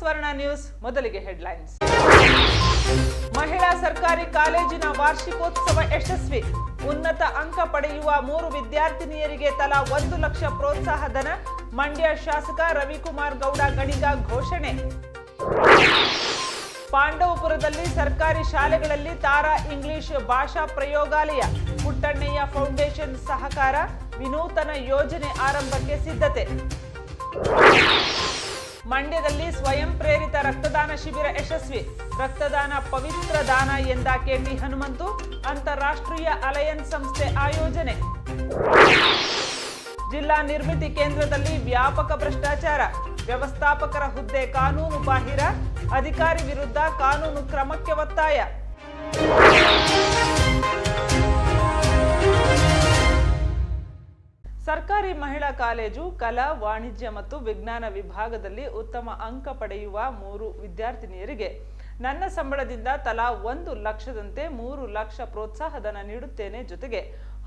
ಸ್ವರ್ಣ ನ್ಯೂಸ್ ಮೊದಲಿಗೆ ಹೆಡ್ಲೈನ್ಸ್. ಮಹಿಳಾ ಸರ್ಕಾರಿ ಕಾಲೇಜಿನ ವಾರ್ಷಿಕೋತ್ಸವ ಯಶಸ್ವಿ. ಉನ್ನತ ಅಂಕ ಪಡೆಯುವ ಮೂರು ವಿದ್ಯಾರ್ಥಿನಿಯರಿಗೆ ತಲಾ ಒಂದು ಲಕ್ಷ ಪ್ರೋತ್ಸಾಹ ಧನ, ಮಂಡ್ಯ ಶಾಸಕ ರವಿಕುಮಾರ್ ಗೌಡ ಗಣಿಗ ಘೋಷಣೆ. ಪಾಂಡವಪುರದಲ್ಲಿ ಸರ್ಕಾರಿ ಶಾಲೆಗಳಲ್ಲಿ ತಾರಾ ಇಂಗ್ಲಿಷ್ ಭಾಷಾ ಪ್ರಯೋಗಾಲಯ, ಪುಟ್ಟಣ್ಣಯ್ಯ ಫೌಂಡೇಶನ್ ಸಹಕಾರ, ವಿನೂತನ ಯೋಜನೆ ಆರಂಭಕ್ಕೆ ಸಿದ್ಧತೆ. ಮಂಡ್ಯದಲ್ಲಿ ಸ್ವಯಂ ಪ್ರೇರಿತ ರಕ್ತದಾನ ಶಿಬಿರ ಯಶಸ್ವಿ. ರಕ್ತದಾನ ಪವಿತ್ರ ದಾನ ಎಂದ ಕೆಂಡಿ ಹನುಮಂತು, ಅಂತಾರಾಷ್ಟ್ರೀಯ ಅಲಯನ್ಸ್ ಸಂಸ್ಥೆ ಆಯೋಜನೆ. ಜಿಲ್ಲಾ ನಿರ್ಮಿತಿ ಕೇಂದ್ರದಲ್ಲಿ ವ್ಯಾಪಕ ಭ್ರಷ್ಟಾಚಾರ. ವ್ಯವಸ್ಥಾಪಕರ ಹುದ್ದೆ ಕಾನೂನು ಬಾಹಿರ. ಅಧಿಕಾರಿ ವಿರುದ್ಧ ಕಾನೂನು ಕ್ರಮಕ್ಕೆ ಒತ್ತಾಯ. ಸರ್ಕಾರಿ ಮಹಿಳಾ ಕಾಲೇಜು, ಕಲಾ, ವಾಣಿಜ್ಯ ಮತ್ತು ವಿಜ್ಞಾನ ವಿಭಾಗದಲ್ಲಿ ಉತ್ತಮ ಅಂಕ ಪಡೆಯುವ ಮೂರು ವಿದ್ಯಾರ್ಥಿನಿಯರಿಗೆ ನನ್ನ ಸಂಬಳದಿಂದ ತಲಾ ಒಂದು ಲಕ್ಷದಂತೆ ಮೂರು ಲಕ್ಷ ಪ್ರೋತ್ಸಾಹಧನ ನೀಡುತ್ತೇನೆ ಜೊತೆಗೆ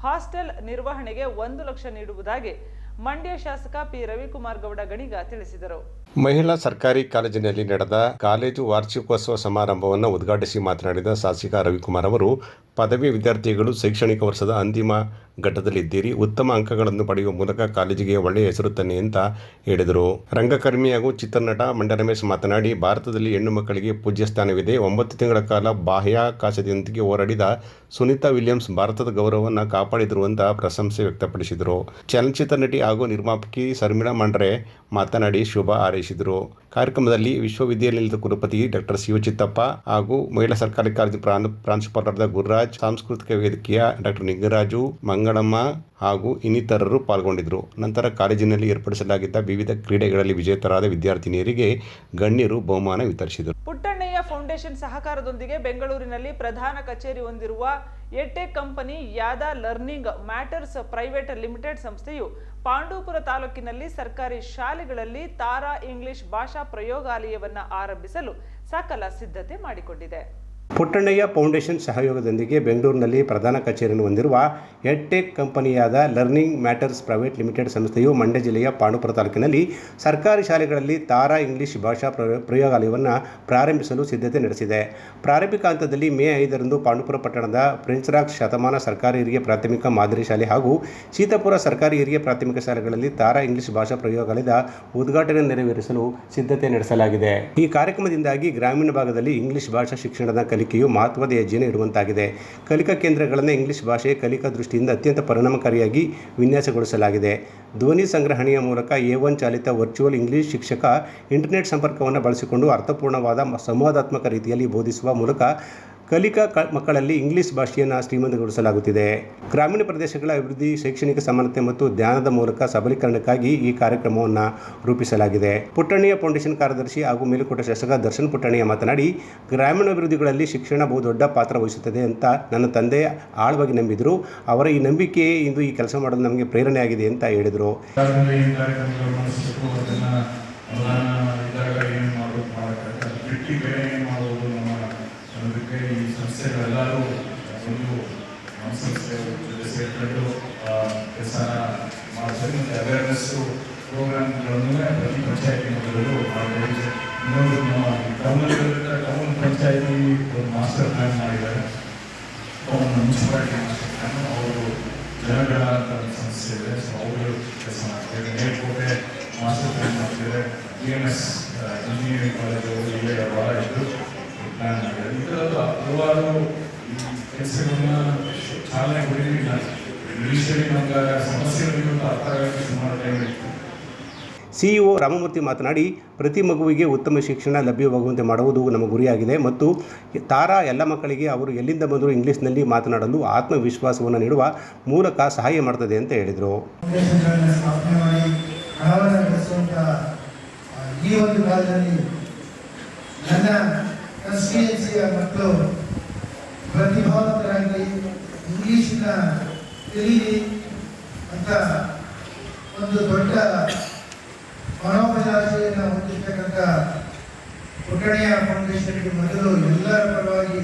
ಹಾಸ್ಟೆಲ್ ನಿರ್ವಹಣೆಗೆ ಒಂದು ಲಕ್ಷ ನೀಡುವುದಾಗಿ ಮಂಡ್ಯ ಶಾಸಕ ಪಿ. ರವಿಕುಮಾರ್ ಗೌಡ ಗಣಿಗ ತಿಳಿಸಿದರು. ಮಹಿಳಾ ಸರ್ಕಾರಿ ಕಾಲೇಜಿನಲ್ಲಿ ನಡೆದ ಕಾಲೇಜು ವಾರ್ಷಿಕೋತ್ಸವ ಸಮಾರಂಭವನ್ನು ಉದ್ಘಾಟಿಸಿ ಮಾತನಾಡಿದ ಶಾಸಕ ರವಿಕುಮಾರ್ ಅವರು, ಪದವಿ ವಿದ್ಯಾರ್ಥಿಗಳು ಶೈಕ್ಷಣಿಕ ವರ್ಷದ ಅಂತಿಮ ಘಟ್ಟದಲ್ಲಿದ್ದೀರಿ, ಉತ್ತಮ ಅಂಕಗಳನ್ನು ಪಡೆಯುವ ಮೂಲಕ ಕಾಲೇಜಿಗೆ ಒಳ್ಳೆಯ ಹೆಸರು ತನ್ನಿ ಅಂತ ಹೇಳಿದರು. ರಂಗಕರ್ಮಿ ಹಾಗೂ ಚಿತ್ರನಟ ಮಂಡ್ಯ ರಮೇಶ್ ಮಾತನಾಡಿ, ಭಾರತದಲ್ಲಿ ಹೆಣ್ಣು ಮಕ್ಕಳಿಗೆ ಪೂಜ್ಯ ಸ್ಥಾನವಿದೆ. ಒಂಬತ್ತು ತಿಂಗಳ ಕಾಲ ಬಾಹ್ಯಾಕಾಶದೊಂದಿಗೆ ಹೋರಾಡಿದ ಸುನೀತಾ ವಿಲಿಯಮ್ಸ್ ಭಾರತದ ಗೌರವವನ್ನು ಕಾಪಾಡಿದರು ಅಂತ ಪ್ರಶಂಸೆ ವ್ಯಕ್ತಪಡಿಸಿದರು. ಚಲನಚಿತ್ರ ನಟಿ ಹಾಗೂ ನಿರ್ಮಾಪಕಿ ಶರ್ಮಿಳಾ ಮಂಡ್ರೆ ಮಾತನಾಡಿ, ಶುಭ ಹಾರೈಸಿದರು ಕಾರ್ಯಕ್ರಮದಲ್ಲಿ ವಿಶ್ವವಿದ್ಯಾನಿಲಯದ ಕುಲಪತಿ ಡಾಕ್ಟರ್ ಶಿವಚಿತ್ತಪ್ಪ ಹಾಗೂ ಮಹಿಳಾ ಸರ್ಕಾರಿ ಕಾಲೇಜು ಪ್ರಾಂಶುಪಾಲರಾದ ಗುರುರಾಜ್, ಸಾಂಸ್ಕೃತಿಕ ವೇದಿಕೆಯ ಡಾಕ್ಟರ್ ನಿಂಗರಾಜು ಮಂಗಳಮ್ಮ ಹಾಗೂ ಇನ್ನಿತರರು ಪಾಲ್ಗೊಂಡಿದ್ದರು. ನಂತರ ಕಾಲೇಜಿನಲ್ಲಿ ಏರ್ಪಡಿಸಲಾಗಿದ್ದ ವಿವಿಧ ಕ್ರೀಡೆಗಳಲ್ಲಿ ವಿಜೇತರಾದ ವಿದ್ಯಾರ್ಥಿನಿಯರಿಗೆ ಗಣ್ಯರು ಬಹುಮಾನ ವಿತರಿಸಿದರು. ಪುಟ್ಟಣ್ಣಯ್ಯ ಫೌಂಡೇಶನ್ ಸಹಕಾರದೊಂದಿಗೆ ಬೆಂಗಳೂರಿನಲ್ಲಿ ಪ್ರಧಾನ ಕಚೇರಿ ಹೊಂದಿರುವ ಎಟೆಕ್ ಕಂಪನಿ ಯಾದ ಲರ್ನಿಂಗ್ ಮ್ಯಾಟರ್ಸ್ ಪ್ರೈವೇಟ್ ಲಿಮಿಟೆಡ್ ಸಂಸ್ಥೆಯು ಪಾಂಡವಪುರ ತಾಲೂಕಿನಲ್ಲಿ ಸರ್ಕಾರಿ ಶಾಲೆಗಳಲ್ಲಿ ತಾರಾ ಇಂಗ್ಲಿಷ್ ಭಾಷಾ ಪ್ರಯೋಗಾಲಯವನ್ನು ಆರಂಭಿಸಲು ಸಕಲ ಸಿದ್ಧತೆ ಮಾಡಿಕೊಂಡಿದೆ. ಪುಟ್ಟಣ್ಣಯ್ಯ ಫೌಂಡೇಶನ್ ಸಹಯೋಗದೊಂದಿಗೆ ಬೆಂಗಳೂರಿನಲ್ಲಿ ಪ್ರಧಾನ ಕಚೇರಿಯನ್ನು ಹೊಂದಿರುವ ಎಡ್ಟೆಕ್ ಕಂಪನಿಯಾದ ಲರ್ನಿಂಗ್ ಮ್ಯಾಟರ್ಸ್ ಪ್ರೈವೇಟ್ ಲಿಮಿಟೆಡ್ ಸಂಸ್ಥೆಯು ಮಂಡ್ಯ ಜಿಲ್ಲೆಯ ಪಾಂಡುಪುರ ತಾಲೂಕಿನಲ್ಲಿ ಸರ್ಕಾರಿ ಶಾಲೆಗಳಲ್ಲಿ ತಾರಾ ಇಂಗ್ಲಿಷ್ ಭಾಷಾ ಪ್ರಯೋ- ಪ್ರಯೋಗಾಲಯವನ್ನು ಪ್ರಾರಂಭಿಸಲು ಸಿದ್ಧತೆ ನಡೆಸಿದೆ. ಪ್ರಾರಂಭಿಕ ಹಂತದಲ್ಲಿ ಮೇ ಐದರಂದು ಪಾಂಡುಪುರ ಪಟ್ಟಣದ ಪ್ರಿನ್ಸ್ ರಾಕ್ ಶತಮಾನ ಸರ್ಕಾರಿ ಹಿರಿಯ ಪ್ರಾಥಮಿಕ ಮಾದರಿ ಶಾಲೆ ಹಾಗೂ ಸೀತಾಪುರ ಸರ್ಕಾರಿ ಹಿರಿಯ ಪ್ರಾಥಮಿಕ ಶಾಲೆಗಳಲ್ಲಿ ತಾರಾ ಇಂಗ್ಲಿಷ್ ಭಾಷಾ ಪ್ರಯೋಗಾಲಯದ ಉದ್ಘಾಟನೆ ನೆರವೇರಿಸಲು ಸಿದ್ಧತೆ ನಡೆಸಲಾಗಿದೆ. ಈ ಕಾರ್ಯಕ್ರಮದಿಂದಾಗಿ ಗ್ರಾಮೀಣ ಭಾಗದಲ್ಲಿ ಇಂಗ್ಲಿಷ್ ಭಾಷಾ ಶಿಕ್ಷಣದ ಕಲಿಕೆಯು ಮಹತ್ವದ ಹೆಜ್ಜೆಯನ್ನು ಇಡುವಂತಾಗಿದೆ ಕಲಿಕಾ ಕೇಂದ್ರಗಳನ್ನು ಇಂಗ್ಲಿಷ್ ಭಾಷೆಯ ಕಲಿಕಾ ದೃಷ್ಟಿಯಿಂದ ಅತ್ಯಂತ ಪರಿಣಾಮಕಾರಿಯಾಗಿ ವಿನ್ಯಾಸಗೊಳಿಸಲಾಗಿದೆ. ಧ್ವನಿ ಸಂಗ್ರಹಣೆಯ ಮೂಲಕ ಎ ಒನ್ ಚಾಲಿತ ವರ್ಚುವಲ್ ಇಂಗ್ಲಿಷ್ ಶಿಕ್ಷಕ ಇಂಟರ್ನೆಟ್ ಸಂಪರ್ಕವನ್ನು ಬಳಸಿಕೊಂಡು ಅರ್ಥಪೂರ್ಣವಾದ ಸಂವಾದಾತ್ಮಕ ರೀತಿಯಲ್ಲಿ ಬೋಧಿಸುವ ಮೂಲಕ ಕಲಿಕಾ ಕ ಮಕ್ಕಳಲ್ಲಿ ಇಂಗ್ಲಿಷ್ ಭಾಷೆಯನ್ನು ಶ್ರೀಮಂತಗೊಳಿಸಲಾಗುತ್ತಿದೆ. ಗ್ರಾಮೀಣ ಪ್ರದೇಶಗಳ ಅಭಿವೃದ್ಧಿ, ಶೈಕ್ಷಣಿಕ ಸಮಾನತೆ ಮತ್ತು ಜ್ಞಾನದ ಮೂಲಕ ಸಬಲೀಕರಣಕ್ಕಾಗಿ ಈ ಕಾರ್ಯಕ್ರಮವನ್ನು ರೂಪಿಸಲಾಗಿದೆ. ಪುಟ್ಟಣಿಯ ಫೌಂಡೇಶನ್ ಕಾರ್ಯದರ್ಶಿ ಹಾಗೂ ಮೇಲುಕೋಟೆ ಶಾಸಕ ದರ್ಶನ್ ಪುಟ್ಟಣಿಯ ಮಾತನಾಡಿ ಗ್ರಾಮೀಣಾಭಿವೃದ್ಧಿಗಳಲ್ಲಿ ಶಿಕ್ಷಣ ಬಹುದೊಡ್ಡ ಪಾತ್ರ ವಹಿಸುತ್ತದೆ ಅಂತ ನನ್ನ ತಂದೆ ಆಳವಾಗಿ ನಂಬಿದರು. ಅವರ ಈ ನಂಬಿಕೆಯೇ ಇಂದು ಈ ಕೆಲಸ ಮಾಡಲು ನಮಗೆ ಪ್ರೇರಣೆ ಆಗಿದೆ ಅಂತ ಹೇಳಿದರು. ಮತ್ತು ಅವೇರ್ನೆಸ್ಸು ಪ್ರೋಗ್ರಾಮ್ಗಳನ್ನು ಪ್ರತಿ ಪಂಚಾಯತಿ ಮೊದಲು ಮಾಡಬಹುದು ಇನ್ನೊಂದು ನಮ್ಮ ಟೌನಲ್ಲಿರುವಂಥ ಟೌನ್ ಒಂದು ಮಾಸ್ಟರ್ ಪ್ಲಾನ್ ಮಾಡಿದ್ದಾರೆ ಟೌನ್ ಮುನ್ಸಿಪಾಲಿಟಿ ಮಾಸ್ಟರ್ ಪ್ಲಾನ್ ಅವರು ಜನಗಳ ಒಂದು ಸಂಸ್ಥೆ ಇದೆ ಸೊ ಅವರು ಕೆಲಸ ಮಾಡ್ತಾರೆ ಮಾಸ್ಟರ್ ಪ್ಲಾನ್ ಮಾಡ್ತಿದ್ದಾರೆ B M S engineering college ಇಲ್ಲೇ ವಾರ ಇದ್ದು ಪ್ಲಾನ್ ಮಾಡಿದ್ದಾರೆ ಥರದ್ದು ಹಲವಾರು ಕೆಲಸಗಳನ್ನ ಚಾಲನೆ ಸುಮಾರು ಟೈಮ್ ಸಿಇಒ ರಾಮಮೂರ್ತಿ ಮಾತನಾಡಿ ಪ್ರತಿ ಮಗುವಿಗೆ ಉತ್ತಮ ಶಿಕ್ಷಣ ಲಭ್ಯವಾಗುವಂತೆ ಮಾಡುವುದು ನಮ್ಮ ಗುರಿಯಾಗಿದೆ ಮತ್ತು ತಾರಾ ಎಲ್ಲ ಮಕ್ಕಳಿಗೆ ಅವರು ಎಲ್ಲಿಂದ ಬಂದರೂ ಇಂಗ್ಲಿಷ್ನಲ್ಲಿ ಮಾತನಾಡಲು ಆತ್ಮವಿಶ್ವಾಸವನ್ನು ನೀಡುವ ಮೂಲಕ ಸಹಾಯ ಮಾಡ್ತದೆ ಅಂತ ಹೇಳಿದರು. ಪ್ರತಿಭಾವಂತರಾಗಿ ಇಂಗ್ಲೀಷನ್ನ ತಿಳಿಲಿ ಅಂತ ಒಂದು ದೊಡ್ಡ ಮನೋಭಿಲಾಷೆಯನ್ನು ಹೊಂದಿರ್ತಕ್ಕಂಥ ಪುಟಣೆಯ ಫೌಂಡೇಶನ್ಗೆ ಮೊದಲು ಎಲ್ಲರ ಪರವಾಗಿ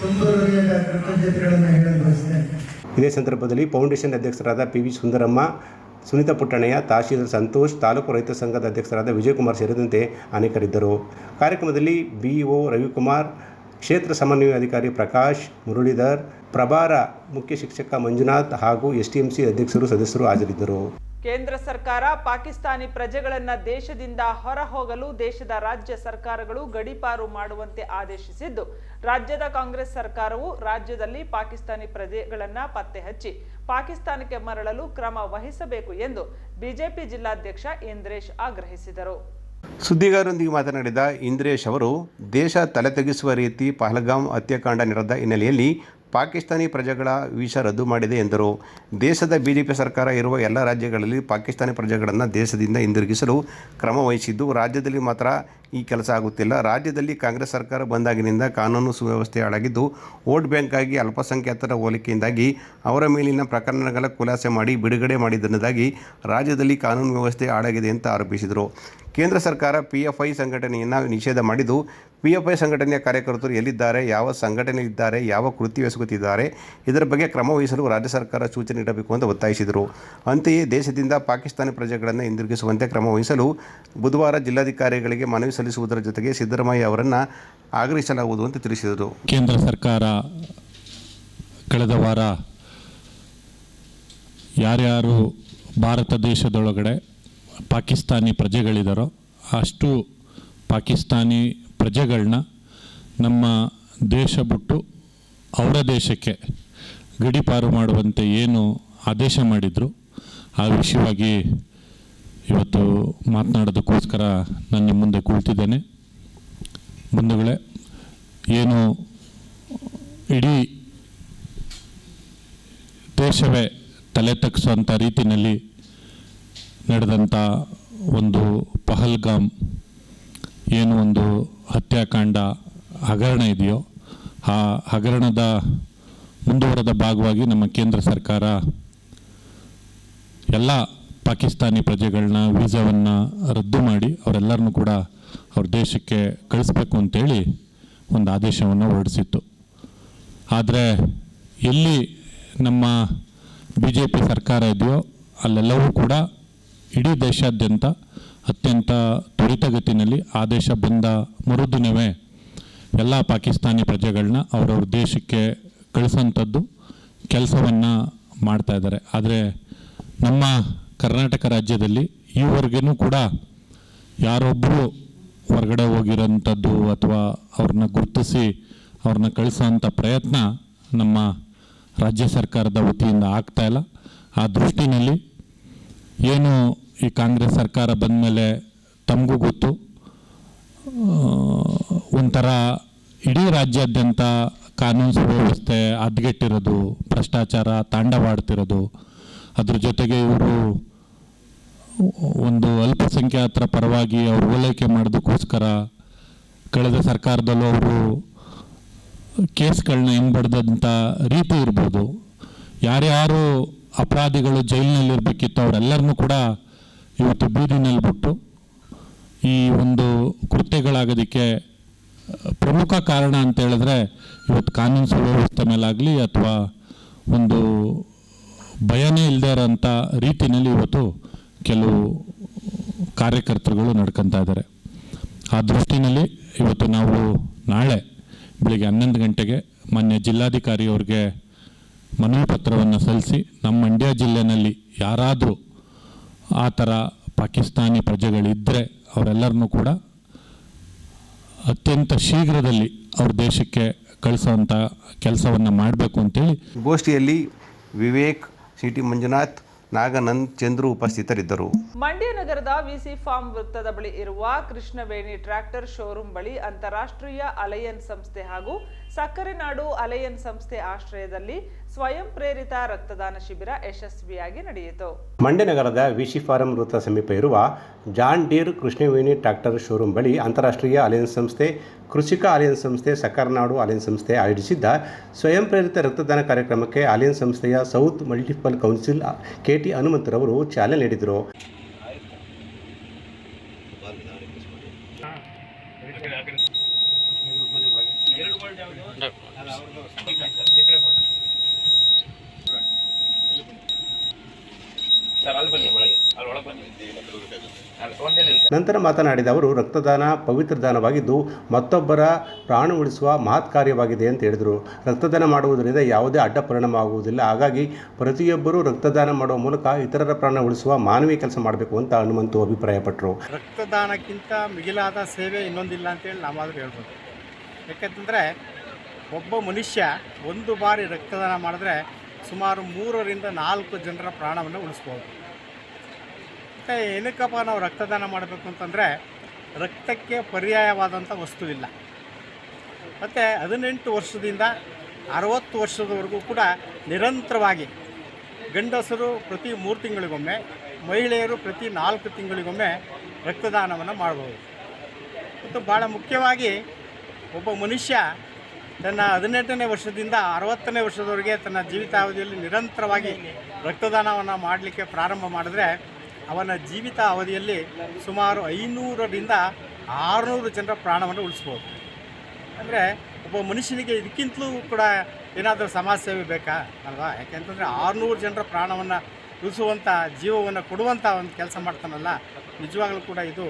ತುಂಬ ಕೃತಜ್ಞತೆಗಳನ್ನು ಹೇಳಲು ಬಯಸ್ತೇನೆ. ಇದೇ ಸಂದರ್ಭದಲ್ಲಿ ಫೌಂಡೇಶನ್ ಅಧ್ಯಕ್ಷರಾದ ಪಿ ವಿ ಸುಂದರಮ್ಮ, ಸುನೀತಾ ಪುಟ್ಟಣಯ್ಯ, ತಹಶೀಲ್ದಾರ್ ಸಂತೋಷ್, ತಾಲೂಕು ರೈತ ಸಂಘದ ಅಧ್ಯಕ್ಷರಾದ ವಿಜಯಕುಮಾರ್ ಸೇರಿದಂತೆ ಅನೇಕರಿದ್ದರು. ಕಾರ್ಯಕ್ರಮದಲ್ಲಿ ಬಿಇಒ ರವಿಕುಮಾರ್ ಕ್ಷೇತ್ರ ಸಮನ್ವಯ ಅಧಿಕಾರಿ ಪ್ರಕಾಶ್ ಮುರಳೀಧರ್, ಪ್ರಭಾರ ಮುಖ್ಯ ಶಿಕ್ಷಕ ಮಂಜುನಾಥ್ ಹಾಗೂ ಎಸ್ಟಿಎಂಸಿ ಅಧ್ಯಕ್ಷರು ಸದಸ್ಯರು ಹಾಜರಿದ್ದರು. ಕೇಂದ್ರ ಸರ್ಕಾರ ಪಾಕಿಸ್ತಾನಿ ಪ್ರಜೆಗಳನ್ನು ದೇಶದಿಂದ ಹೊರ ಹೋಗಲು ದೇಶದ ರಾಜ್ಯ ಸರ್ಕಾರಗಳು ಗಡೀಪಾರು ಮಾಡುವಂತೆ ಆದೇಶಿಸಿದ್ದು, ರಾಜ್ಯದ ಕಾಂಗ್ರೆಸ್ ಸರ್ಕಾರವು ರಾಜ್ಯದಲ್ಲಿ ಪಾಕಿಸ್ತಾನಿ ಪ್ರಜೆಗಳನ್ನ ಪತ್ತೆ ಹಚ್ಚಿ ಪಾಕಿಸ್ತಾನಕ್ಕೆ ಮರಳಲು ಕ್ರಮ ವಹಿಸಬೇಕು ಎಂದು ಬಿಜೆಪಿ ಜಿಲ್ಲಾಧ್ಯಕ್ಷ ಇಂದ್ರೇಶ್ ಆಗ್ರಹಿಸಿದರು. ಸುದ್ದಿಗಾರರೊಂದಿಗೆ ಮಾತನಾಡಿದ ಇಂದ್ರೇಶ್ ಅವರು, ದೇಶ ತಲೆ ತಗ್ಗಿಸುವ ರೀತಿ ಪಹಲ್ಗಾಮ್ ಹತ್ಯಾಕಾಂಡ ನಡೆದ ಹಿನ್ನೆಲೆಯಲ್ಲಿ ಪಾಕಿಸ್ತಾನಿ ಪ್ರಜೆಗಳ ವೀಸಾ ರದ್ದು ಮಾಡಿದೆ ಎಂದರು. ದೇಶದ ಬಿಜೆಪಿ ಸರ್ಕಾರ ಇರುವ ಎಲ್ಲ ರಾಜ್ಯಗಳಲ್ಲಿ ಪಾಕಿಸ್ತಾನಿ ಪ್ರಜೆಗಳನ್ನು ದೇಶದಿಂದ ಹಿಂದಿರುಗಿಸಲು ಕ್ರಮ ವಹಿಸಿದ್ದು, ರಾಜ್ಯದಲ್ಲಿ ಮಾತ್ರ ಈ ಕೆಲಸ ಆಗುತ್ತಿಲ್ಲ. ರಾಜ್ಯದಲ್ಲಿ ಕಾಂಗ್ರೆಸ್ ಸರ್ಕಾರ ಬಂದಾಗಿನಿಂದ ಕಾನೂನು ಸುವ್ಯವಸ್ಥೆ ಹಾಳಾಗಿದ್ದು, ವೋಟ್ ಬ್ಯಾಂಕ್ಗಾಗಿ ಅಲ್ಪಸಂಖ್ಯಾತರ ಹೋಲಿಕೆಯಿಂದಾಗಿ ಅವರ ಮೇಲಿನ ಪ್ರಕರಣಗಳ ಖುಲಾಸೆ ಮಾಡಿ ಬಿಡುಗಡೆ ಮಾಡಿದ್ದನ್ನದಾಗಿ ರಾಜ್ಯದಲ್ಲಿ ಕಾನೂನು ವ್ಯವಸ್ಥೆ ಹಾಳಾಗಿದೆ ಅಂತ ಆರೋಪಿಸಿದರು. ಕೇಂದ್ರ ಸರ್ಕಾರ ಪಿ ಎಫ್ ಐ ಸಂಘಟನೆಯನ್ನು ನಿಷೇಧ ಮಾಡಿದ್ದು ಪಿ ಎಫ್ ಐ ಸಂಘಟನೆಯ ಕಾರ್ಯಕರ್ತರು ಎಲ್ಲಿದ್ದಾರೆ, ಯಾವ ಸಂಘಟನೆ ಇದ್ದಾರೆ ಯಾವ ಕೃತಿ ಎಸಗುತ್ತಿದ್ದಾರೆ, ಇದರ ಬಗ್ಗೆ ಕ್ರಮ ವಹಿಸಲು ರಾಜ್ಯ ಸರ್ಕಾರ ಸೂಚನೆ ನೀಡಬೇಕು ಅಂತ ಒತ್ತಾಯಿಸಿದರು. ಅಂತೆಯೇ ದೇಶದಿಂದ ಪಾಕಿಸ್ತಾನಿ ಪ್ರಜೆಗಳನ್ನು ಹಿಂದಿರುಗಿಸುವಂತೆ ಕ್ರಮ ವಹಿಸಲು ಬುಧವಾರ ಜಿಲ್ಲಾಧಿಕಾರಿಗಳಿಗೆ ಮನವಿ ಸಲ್ಲಿಸುವುದರ ಜೊತೆಗೆ ಸಿದ್ದರಾಮಯ್ಯ ಅವರನ್ನು ಆಗ್ರಹಿಸಲಾಗುವುದು ಅಂತ ತಿಳಿಸಿದರು. ಕೇಂದ್ರ ಸರ್ಕಾರ ಕಳೆದ ವಾರ ಯಾರ್ಯಾರು ಭಾರತ ದೇಶದೊಳಗಡೆ ಪಾಕಿಸ್ತಾನಿ ಪ್ರಜೆಗಳಿದ್ದಾರೋ ಅಷ್ಟು ಪಾಕಿಸ್ತಾನಿ ಪ್ರಜೆಗಳನ್ನ ನಮ್ಮ ದೇಶ ಬಿಟ್ಟು ಅವರ ದೇಶಕ್ಕೆ ಗಡಿಪಾರು ಮಾಡುವಂತೆ ಏನು ಆದೇಶ ಮಾಡಿದರು, ಆ ವಿಷಯವಾಗಿ ಇವತ್ತು ಮಾತನಾಡೋದಕ್ಕೋಸ್ಕರ ನಾನು ನಿಮ್ಮ ಮುಂದೆ ಕುಳಿತಿದ್ದೇನೆ. ಬಂಧುಗಳೇ, ಏನು ಇಡೀ ದೇಶವೇ ತಲೆ ತಗ್ಸುವಂಥ ರೀತಿಯಲ್ಲಿ ನಡೆದಂಥ ಒಂದು ಪಹಲ್ಗಾಮ್ ಏನು ಒಂದು ಹತ್ಯಾಕಾಂಡ, ಹಗರಣ ಇದೆಯೋ, ಆ ಹಗರಣದ ಮುಂದುವರೆದ ಭಾಗವಾಗಿ ನಮ್ಮ ಕೇಂದ್ರ ಸರ್ಕಾರ ಎಲ್ಲ ಪಾಕಿಸ್ತಾನಿ ಪ್ರಜೆಗಳನ್ನ ವೀಸಾವನ್ನು ರದ್ದು ಮಾಡಿ ಅವರೆಲ್ಲರನ್ನೂ ಕೂಡ ಅವ್ರ ದೇಶಕ್ಕೆ ಕಳಿಸ್ಬೇಕು ಅಂತೇಳಿ ಒಂದು ಆದೇಶವನ್ನು ಹೊರಡಿಸಿತ್ತು. ಆದರೆ ಎಲ್ಲಿ ನಮ್ಮ ಬಿ ಸರ್ಕಾರ ಇದೆಯೋ, ಅಲ್ಲೆಲ್ಲವೂ ಕೂಡ ಇಡೀ ದೇಶಾದ್ಯಂತ ಅತ್ಯಂತ ತ್ವರಿತಗತಿನಲ್ಲಿ ಆದೇಶ ಬಂದ ಮರುದಿನವೇ ಎಲ್ಲ ಪಾಕಿಸ್ತಾನಿ ಪ್ರಜೆಗಳನ್ನ ಅವರವ್ರ ದೇಶಕ್ಕೆ ಕಳಿಸೋಂಥದ್ದು ಕೆಲಸವನ್ನು ಮಾಡ್ತಾ ಇದ್ದಾರೆ. ಆದರೆ ನಮ್ಮ ಕರ್ನಾಟಕ ರಾಜ್ಯದಲ್ಲಿ ಈವರೆಗೂ ಕೂಡ ಯಾರೊಬ್ಬರು ಹೊರಗಡೆ ಹೋಗಿರೋಂಥದ್ದು ಅಥವಾ ಅವ್ರನ್ನ ಗುರುತಿಸಿ ಅವ್ರನ್ನ ಕಳಿಸೋಂಥ ಪ್ರಯತ್ನ ನಮ್ಮ ರಾಜ್ಯ ಸರ್ಕಾರದ ವತಿಯಿಂದ ಆಗ್ತಾಯಿಲ್ಲ ಆ ದೃಷ್ಟಿನಲ್ಲಿ ಏನು ಈ ಕಾಂಗ್ರೆಸ್ ಸರ್ಕಾರ ಬಂದ ಮೇಲೆ ತಮಗೂ ಗೊತ್ತು. ಒಂಥರ ಇಡೀ ರಾಜ್ಯಾದ್ಯಂತ ಕಾನೂನು ಸುವ್ಯವಸ್ಥೆ ಅದ್ಗೆಟ್ಟಿರೋದು ಭ್ರಷ್ಟಾಚಾರ ತಾಂಡವಾಡ್ತಿರೋದು. ಅದ್ರ ಜೊತೆಗೆ ಇವರು ಒಂದು ಅಲ್ಪಸಂಖ್ಯಾತರ ಪರವಾಗಿ ಅವರು ಓಲೈಕೆ ಮಾಡೋದಕ್ಕೋಸ್ಕರ ಕಳೆದ ಸರ್ಕಾರದಲ್ಲೂ ಅವರು ಕೇಸ್ಗಳನ್ನ ಹಿಂಬಡ್ದಂಥ ರೀತಿ ಇರ್ಬೋದು. ಯಾರ್ಯಾರು ಅಪರಾಧಿಗಳು ಜೈಲಿನಲ್ಲಿರಬೇಕಿತ್ತು, ಅವರೆಲ್ಲರನ್ನೂ ಕೂಡ ಇವತ್ತು ಬೀದಿನಲ್ಲಿ ಬಿಟ್ಟು ಈ ಒಂದು ಕೃತ್ಯಗಳಾಗೋದಕ್ಕೆ ಪ್ರಮುಖ ಕಾರಣ ಅಂತ ಹೇಳಿದ್ರೆ ಇವತ್ತು ಕಾನೂನು ಸುವ್ಯವಸ್ಥೆ ಮೇಲಾಗಲಿ ಅಥವಾ ಒಂದು ಭಯನೇ ಇಲ್ಲದೇ ಇರೋಂಥ ರೀತಿಯಲ್ಲಿ ಇವತ್ತು ಕೆಲವು ಕಾರ್ಯಕರ್ತರುಗಳು ನಡ್ಕೊತಾ ಇದ್ದಾರೆ. ಆ ದೃಷ್ಟಿನಲ್ಲಿ ಇವತ್ತು ನಾವು ನಾಳೆ ಬೆಳಿಗ್ಗೆ ಹನ್ನೊಂದು ಗಂಟೆಗೆ ಮಾನ್ಯ ಜಿಲ್ಲಾಧಿಕಾರಿ ಅವ್ರಿಗೆ ಮನವಿ ಪತ್ರವನ್ನು ಸಲ್ಲಿಸಿ ನಮ್ಮ ಮಂಡ್ಯ ಜಿಲ್ಲೆಯಲ್ಲಿ ಯಾರಾದರೂ ಆ ಥರ ಪಾಕಿಸ್ತಾನಿ ಪ್ರಜೆಗಳಿದ್ದರೆ ಅವರೆಲ್ಲರನ್ನೂ ಕೂಡ ಅತ್ಯಂತ ಶೀಘ್ರದಲ್ಲಿ ಅವ್ರ ದೇಶಕ್ಕೆ ಕಳಿಸೋವಂಥ ಕೆಲಸವನ್ನು ಮಾಡಬೇಕು ಅಂತೇಳಿ ಗೋಷ್ಠಿಯಲ್ಲಿ ವಿವೇಕ್ ಸಿ ಟಿ ಮಂಜುನಾಥ್ ನಾಗನಂದ್ ಚಂದ್ರು ಉಪಸ್ಥಿತರಿದ್ದರು. ಮಂಡ್ಯ ನಗರದ ವಿಸಿ ಫಾರ್ಮ್ ವೃತ್ತದ ಬಳಿ ಇರುವ ಕೃಷ್ಣವೇಣಿ ಟ್ರ್ಯಾಕ್ಟರ್ ಶೋರೂಮ್ ಬಳಿ ಅಂತಾರಾಷ್ಟ್ರೀಯ ಅಲಯನ್ಸ್ ಸಂಸ್ಥೆ ಹಾಗೂ ಸಕ್ಕರೆ ನಾಡು ಅಲಯನ್ ಸಂಸ್ಥೆ ಆಶ್ರಯದಲ್ಲಿ ಸ್ವಯಂ ಪ್ರೇರಿತ ರಕ್ತದಾನ ಶಿಬಿರ ಯಶಸ್ವಿಯಾಗಿ ನಡೆಯಿತು. ಮಂಡ್ಯನಗರದ ವಿಶಿ ಫಾರಂ ವೃತ್ತ ಸಮೀಪ ಇರುವ John Deere Krishnaveni tractor showroom ಬಳಿ ಅಂತಾರಾಷ್ಟ್ರೀಯ ಅಲಯನ್ಸ್ ಸಂಸ್ಥೆ ಕೃಷಿಕ ಅಲಯನ್ಸ್ ಸಂಸ್ಥೆ ಸಕ್ಕರನಾಡು ಅಲಯನ್ಸ್ ಸಂಸ್ಥೆ ಆಯೋಜಿಸಿದ್ದ ಸ್ವಯಂ ಪ್ರೇರಿತ ರಕ್ತದಾನ ಕಾರ್ಯಕ್ರಮಕ್ಕೆ ಅಲಯನ್ಸ್ ಸಂಸ್ಥೆಯ south multiple council K T ಹನುಮಂತರವರು ಚಾಲನೆ ನೀಡಿದರು. ನಂತರ ಮಾತನಾಡಿದ ಅವರು, ರಕ್ತದಾನ ಪವಿತ್ರ ದಾನವಾಗಿದ್ದು ಮತ್ತೊಬ್ಬರ ಪ್ರಾಣ ಉಳಿಸುವ ಮಹತ್ ಕಾರ್ಯವಾಗಿದೆ ಅಂತ ಹೇಳಿದರು. ರಕ್ತದಾನ ಮಾಡುವುದರಿಂದ ಯಾವುದೇ ಅಡ್ಡ ಪರಿಣಾಮ ಆಗುವುದಿಲ್ಲ. ಹಾಗಾಗಿ ಪ್ರತಿಯೊಬ್ಬರೂ ರಕ್ತದಾನ ಮಾಡುವ ಮೂಲಕ ಇತರರ ಪ್ರಾಣ ಉಳಿಸುವ ಮಾನವೀಯ ಕೆಲಸ ಮಾಡಬೇಕು ಅಂತ ಹನುಮಂತು ಅಭಿಪ್ರಾಯಪಟ್ಟರು. ರಕ್ತದಾನಕ್ಕಿಂತ ಮಿಗಿಲಾದ ಸೇವೆ ಇನ್ನೊಂದಿಲ್ಲ ಅಂತೇಳಿ ನಾವಾದರೂ ಹೇಳ್ಬೋದು. ಯಾಕಂತಂದರೆ ಒಬ್ಬ ಮನುಷ್ಯ ಒಂದು ಬಾರಿ ರಕ್ತದಾನ ಮಾಡಿದ್ರೆ ಸುಮಾರು ಮೂರರಿಂದ ನಾಲ್ಕು ಜನರ ಪ್ರಾಣವನ್ನು ಉಳಿಸ್ಬೋದು. ಮತ್ತು ಏನಕ್ಕಪ್ಪ ನಾವು ರಕ್ತದಾನ ಮಾಡಬೇಕು ಅಂತಂದರೆ ರಕ್ತಕ್ಕೆ ಪರ್ಯಾಯವಾದಂಥ ವಸ್ತು ಇಲ್ಲ. ಮತ್ತು ಹದಿನೆಂಟು ವರ್ಷದಿಂದ ಅರವತ್ತು ವರ್ಷದವರೆಗೂ ಕೂಡ ನಿರಂತರವಾಗಿ ಗಂಡಸರು ಪ್ರತಿ ಮೂರು ತಿಂಗಳಿಗೊಮ್ಮೆ, ಮಹಿಳೆಯರು ಪ್ರತಿ ನಾಲ್ಕು ತಿಂಗಳಿಗೊಮ್ಮೆ ರಕ್ತದಾನವನ್ನು ಮಾಡ್ಬೋದು. ಮತ್ತು ಭಾಳ ಮುಖ್ಯವಾಗಿ ಒಬ್ಬ ಮನುಷ್ಯ ತನ್ನ ಹದಿನೆಂಟನೇ ವರ್ಷದಿಂದ ಅರವತ್ತನೇ ವರ್ಷದವರೆಗೆ ತನ್ನ ಜೀವಿತಾವಧಿಯಲ್ಲಿ ನಿರಂತರವಾಗಿ ರಕ್ತದಾನವನ್ನು ಮಾಡಲಿಕ್ಕೆ ಪ್ರಾರಂಭ ಮಾಡಿದ್ರೆ ಅವನ ಜೀವಿತ ಅವಧಿಯಲ್ಲಿ ಸುಮಾರು ಐನೂರರಿಂದ ಆರುನೂರು ಜನರ ಪ್ರಾಣವನ್ನು ಉಳಿಸ್ಬೋದು. ಅಂದರೆ ಒಬ್ಬ ಮನುಷ್ಯನಿಗೆ ಇದಕ್ಕಿಂತಲೂ ಕೂಡ ಏನಾದರೂ ಸಮಾಜ ಸೇವೆ ಬೇಕಾ ಅಲ್ವಾ? ಯಾಕೆಂತಂದರೆ ಆರುನೂರು ಜನರ ಪ್ರಾಣವನ್ನು ಉಳಿಸುವಂಥ ಜೀವವನ್ನು ಕೊಡುವಂಥ ಒಂದು ಕೆಲಸ ಮಾಡ್ತಾನಲ್ಲ. ನಿಜವಾಗಲೂ ಕೂಡ ಇದು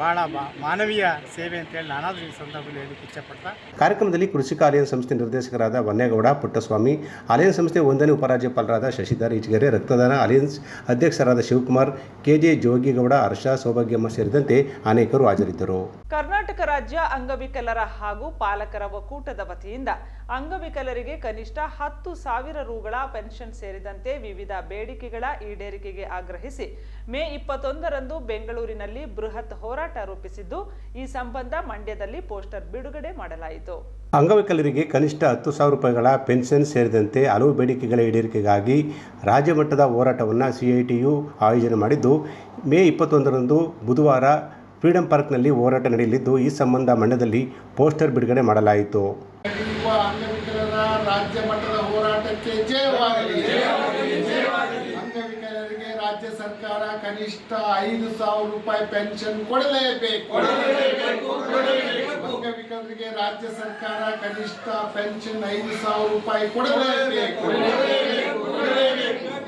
ಮಾ- ಮಾನವೀಯ ಸೇವೆ ಅಂತೇಳಿ ನಾನಾದರೂ ಈ ಸಂದರ್ಭದಲ್ಲಿ ಹೇಳಲಿಕ್ಕೆ ಇಚ್ಛಪಡ್ತಾ ಕಾರ್ಯಕ್ರಮದಲ್ಲಿ ಕೃಷಿಕ ಕಾರ್ಯ ಸಂಸ್ಥೆ ನಿರ್ದೇಶಕರಾದ ವನ್ನೇಗೌಡ ಪುಟ್ಟಸ್ವಾಮಿ ಆಲಯನ್ ಸಂಸ್ಥೆ ಒಂದನೇ ಉಪರಾಜ್ಯಪಾಲರಾದ ಶಶಿಧರ್ ಈಚಗೆರೆ ರಕ್ತದಾನ ಅಲಿಯನ್ಸ್ ಅಧ್ಯಕ್ಷರಾದ ಶಿವಕುಮಾರ್ ಕೆಜೆ ಜೋಗಿಗೌಡ ಹರ್ಷ ಸೌಭಾಗ್ಯಮ್ಮ ಸೇರಿದಂತೆ ಅನೇಕರು ಹಾಜರಿದ್ದರು. ಕರ್ನಾಟಕ ರಾಜ್ಯ ಅಂಗವಿಕಲರ ಹಾಗೂ ಪಾಲಕರ ಒಕ್ಕೂಟದ ವತಿಯಿಂದ ಅಂಗವಿಕಲರಿಗೆ ಕನಿಷ್ಠ ಹತ್ತು ಸಾವಿರ ರುಗಳ ಪೆನ್ಷನ್ ಸೇರಿದಂತೆ ವಿವಿಧ ಬೇಡಿಕೆಗಳ ಈಡೇರಿಕೆಗೆ ಆಗ್ರಹಿಸಿ ಮೇ ಇಪ್ಪತ್ತೊಂದರಂದು ಬೆಂಗಳೂರಿನಲ್ಲಿ ಬೃಹತ್ ಹೋರಾಟ ರೂಪಿಸಿದ್ದು, ಈ ಸಂಬಂಧ ಮಂಡ್ಯದಲ್ಲಿ ಪೋಸ್ಟರ್ ಬಿಡುಗಡೆ ಮಾಡಲಾಯಿತು. ಅಂಗವಿಕಲರಿಗೆ ಕನಿಷ್ಠ ಹತ್ತು ಸಾವಿರ ರೂಪಾಯಿಗಳ ಪೆನ್ಷನ್ ಸೇರಿದಂತೆ ಹಲವು ಬೇಡಿಕೆಗಳ ಈಡೇರಿಕೆಗಾಗಿ ರಾಜ್ಯಮಟ್ಟದ ಹೋರಾಟವನ್ನು ಸಿಐಟಿಯು ಆಯೋಜನೆ ಮಾಡಿದ್ದು, ಮೇ ಇಪ್ಪತ್ತೊಂದರಂದು ಬುಧವಾರ ಫ್ರೀಡಂ ಪಾರ್ಕ್ನಲ್ಲಿ ಹೋರಾಟ ನಡೆಯಲಿದ್ದು, ಈ ಸಂಬಂಧ ಮಂಡ್ಯದಲ್ಲಿ ಪೋಸ್ಟರ್ ಬಿಡುಗಡೆ ಮಾಡಲಾಯಿತು ನಡೆಯುವ ಅಂಗವಿಕಲರ ರಾಜ್ಯ ಮಟ್ಟದ ಹೋರಾಟಕ್ಕೆ ಜಯವಾಗಲಿ ಅಂಗವಿಕಲರಿಗೆ ರಾಜ್ಯ ಸರ್ಕಾರ ಕನಿಷ್ಠ ಐದು ಸಾವಿರ ರೂಪಾಯಿ ಪೆನ್ಷನ್ ಕೊಡಲೇಬೇಕು. ಅಂಗವಿಕಲರಿಗೆ ರಾಜ್ಯ ಸರ್ಕಾರ ಕನಿಷ್ಠ ಪೆನ್ಷನ್ ಐದು ಸಾವಿರ ರೂಪಾಯಿ ಕೊಡಲೇಬೇಕು.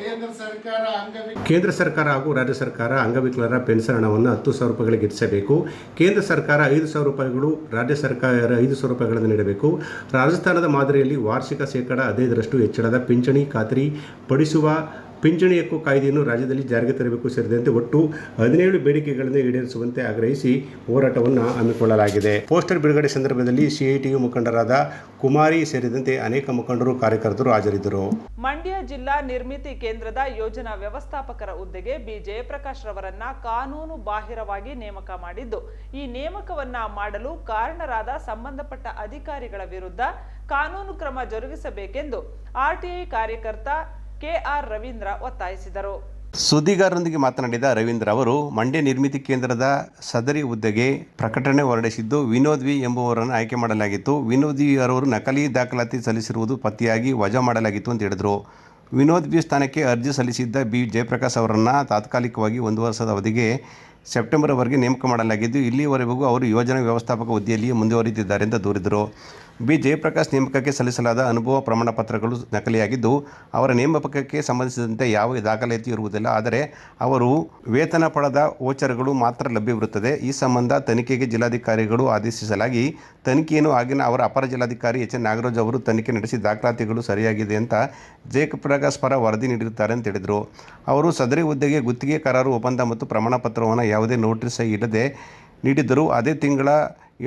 ಕೇಂದ್ರ ಸರ್ಕಾರ ಅಂಗವಿಕ ಕೇಂದ್ರ ಸರ್ಕಾರ ಹಾಗೂ ರಾಜ್ಯ ಸರ್ಕಾರ ಅಂಗವಿಕಲರ ಪೆನ್ಷನ್ ಹಣವನ್ನು ಹತ್ತು ಸಾವಿರ ರೂಪಾಯಿಗಳಿಗೆ ಹೆಚ್ಚಿಸಬೇಕು ಕೇಂದ್ರ ಸರ್ಕಾರ ಐದು ಸಾವಿರ ರೂಪಾಯಿಗಳು ರಾಜ್ಯ ಸರ್ಕಾರ ಐದು ಸಾವಿರ ರೂಪಾಯಿಗಳನ್ನು ನೀಡಬೇಕು. ರಾಜಸ್ಥಾನದ ಮಾದರಿಯಲ್ಲಿ ವಾರ್ಷಿಕ ಶೇಕಡ ಹದಿನೈದರಷ್ಟು ಹೆಚ್ಚಳದ ಪಿಂಚಣಿ ಖಾತರಿ ಪಡಿಸುವ ಪಿಂಚಣಿ ಹಕ್ಕು ಕಾಯ್ದೆಯನ್ನು ರಾಜ್ಯದಲ್ಲಿ ಜಾರಿಗೆ ತರಬೇಕು ಸೇರಿದಂತೆ ಒಟ್ಟು ಹದಿನೇಳು ಬೇಡಿಕೆಗಳನ್ನು ಈಡೇರಿಸುವಂತೆ ಆಗ್ರಹಿಸಿ ಹೋರಾಟವನ್ನು ಹಮ್ಮಿಕೊಳ್ಳಲಾಗಿದೆ. ಪೋಸ್ಟರ್ ಬಿಡುಗಡೆ ಸಂದರ್ಭದಲ್ಲಿ ಸಿಐಟಿಯು ಮುಖಂಡರಾದ ಕುಮಾರಿ ಸೇರಿದಂತೆ ಅನೇಕ ಮುಖಂಡರು, ಕಾರ್ಯಕರ್ತರು ಹಾಜರಿದ್ದರು. ಮಂಡ್ಯ ಜಿಲ್ಲಾ ನಿರ್ಮಿತಿ ಕೇಂದ್ರದ ಯೋಜನಾ ವ್ಯವಸ್ಥಾಪಕರ ಹುದ್ದೆಗೆ ಬಿ ಜಯಪ್ರಕಾಶ್ ರವರನ್ನ ಕಾನೂನು ಬಾಹಿರವಾಗಿ ನೇಮಕ ಮಾಡಿದ್ದು, ಈ ನೇಮಕವನ್ನ ಮಾಡಲು ಕಾರಣರಾದ ಸಂಬಂಧಪಟ್ಟ ಅಧಿಕಾರಿಗಳ ವಿರುದ್ಧ ಕಾನೂನು ಕ್ರಮ ಜರುಗಿಸಬೇಕೆಂದು ಆರ್ಟಿಐ ಕಾರ್ಯಕರ್ತ ಕೆಆರ್ ರವೀಂದ್ರ ಒತ್ತಾಯಿಸಿದರು. ಸುದ್ದಿಗಾರರೊಂದಿಗೆ ಮಾತನಾಡಿದ ರವೀಂದ್ರ ಅವರು, ಮಂಡ್ಯ ನಿರ್ಮಿತಿ ಕೇಂದ್ರದ ಸದರಿ ಹುದ್ದೆಗೆ ಪ್ರಕಟಣೆ ಹೊರಡಿಸಿದ್ದು ವಿನೋದ್ ವಿ ಎಂಬುವರನ್ನು ಆಯ್ಕೆ ಮಾಡಲಾಗಿತ್ತು. ವಿನೋದ್ ವಿ ಅವರವರು ನಕಲಿ ದಾಖಲಾತಿ ಸಲ್ಲಿಸಿರುವುದು ಪತ್ತೆಯಾಗಿ ವಜಾ ಮಾಡಲಾಗಿತ್ತು ಅಂತ ಹೇಳಿದರು. ವಿನೋದ್ ವಿ ಸ್ಥಾನಕ್ಕೆ ಅರ್ಜಿ ಸಲ್ಲಿಸಿದ್ದ ಬಿ. ಜಯಪ್ರಕಾಶ್ ಅವರನ್ನು ತಾತ್ಕಾಲಿಕವಾಗಿ ಒಂದು ವರ್ಷದ ಅವಧಿಗೆ ಸೆಪ್ಟೆಂಬರ್ವರೆಗೆ ನೇಮಕ ಮಾಡಲಾಗಿದ್ದು ಇಲ್ಲಿಯವರೆಗೂ ಅವರು ಯೋಜನಾ ವ್ಯವಸ್ಥಾಪಕ ಹುದ್ದೆಯಲ್ಲಿಯೇ ಮುಂದುವರಿದಿದ್ದಾರೆ ಅಂತ ದೂರಿದರು. ಬಿ. ಜಯಪ್ರಕಾಶ್ ನೇಮಕಕ್ಕೆ ಸಲ್ಲಿಸಲಾದ ಅನುಭವ ಪ್ರಮಾಣ ಪತ್ರಗಳು ನಕಲಿಯಾಗಿದ್ದು, ಅವರ ನೇಮಕಕ್ಕೆ ಸಂಬಂಧಿಸಿದಂತೆ ಯಾವ ದಾಖಲಾತಿ ಇರುವುದಿಲ್ಲ. ಆದರೆ ಅವರು ವೇತನ ಪಡೆದ ವೋಚರ್ಗಳು ಮಾತ್ರ ಲಭ್ಯವಿರುತ್ತದೆ. ಈ ಸಂಬಂಧ ತನಿಖೆಗೆ ಜಿಲ್ಲಾಧಿಕಾರಿಗಳು ಆದೇಶಿಸಲಾಗಿ, ತನಿಖೆಯನ್ನು ಆಗಿನ ಅವರ ಅಪರ ಜಿಲ್ಲಾಧಿಕಾರಿ ಎಚ್. ಎನ್. ನಾಗರಾಜ್ ಅವರು ತನಿಖೆ ನಡೆಸಿ ದಾಖಲಾತಿಗಳು ಸರಿಯಾಗಿದೆ ಅಂತ ಜಯಪ್ರಕಾಶ್ ಪರ ವರದಿ ನೀಡಿರುತ್ತಾರೆ ಅಂತ ಹೇಳಿದರು. ಅವರು ಸದರಿ ಹುದ್ದೆಗೆ ಗುತ್ತಿಗೆ ಕರಾರು ಒಪ್ಪಂದ ಮತ್ತು ಪ್ರಮಾಣ ಪತ್ರವನ್ನು ಯಾವುದೇ ನೋಟಿಸ್ ಇಲ್ಲದೆ ನೀಡಿದ್ದರೂ ಅದೇ ತಿಂಗಳ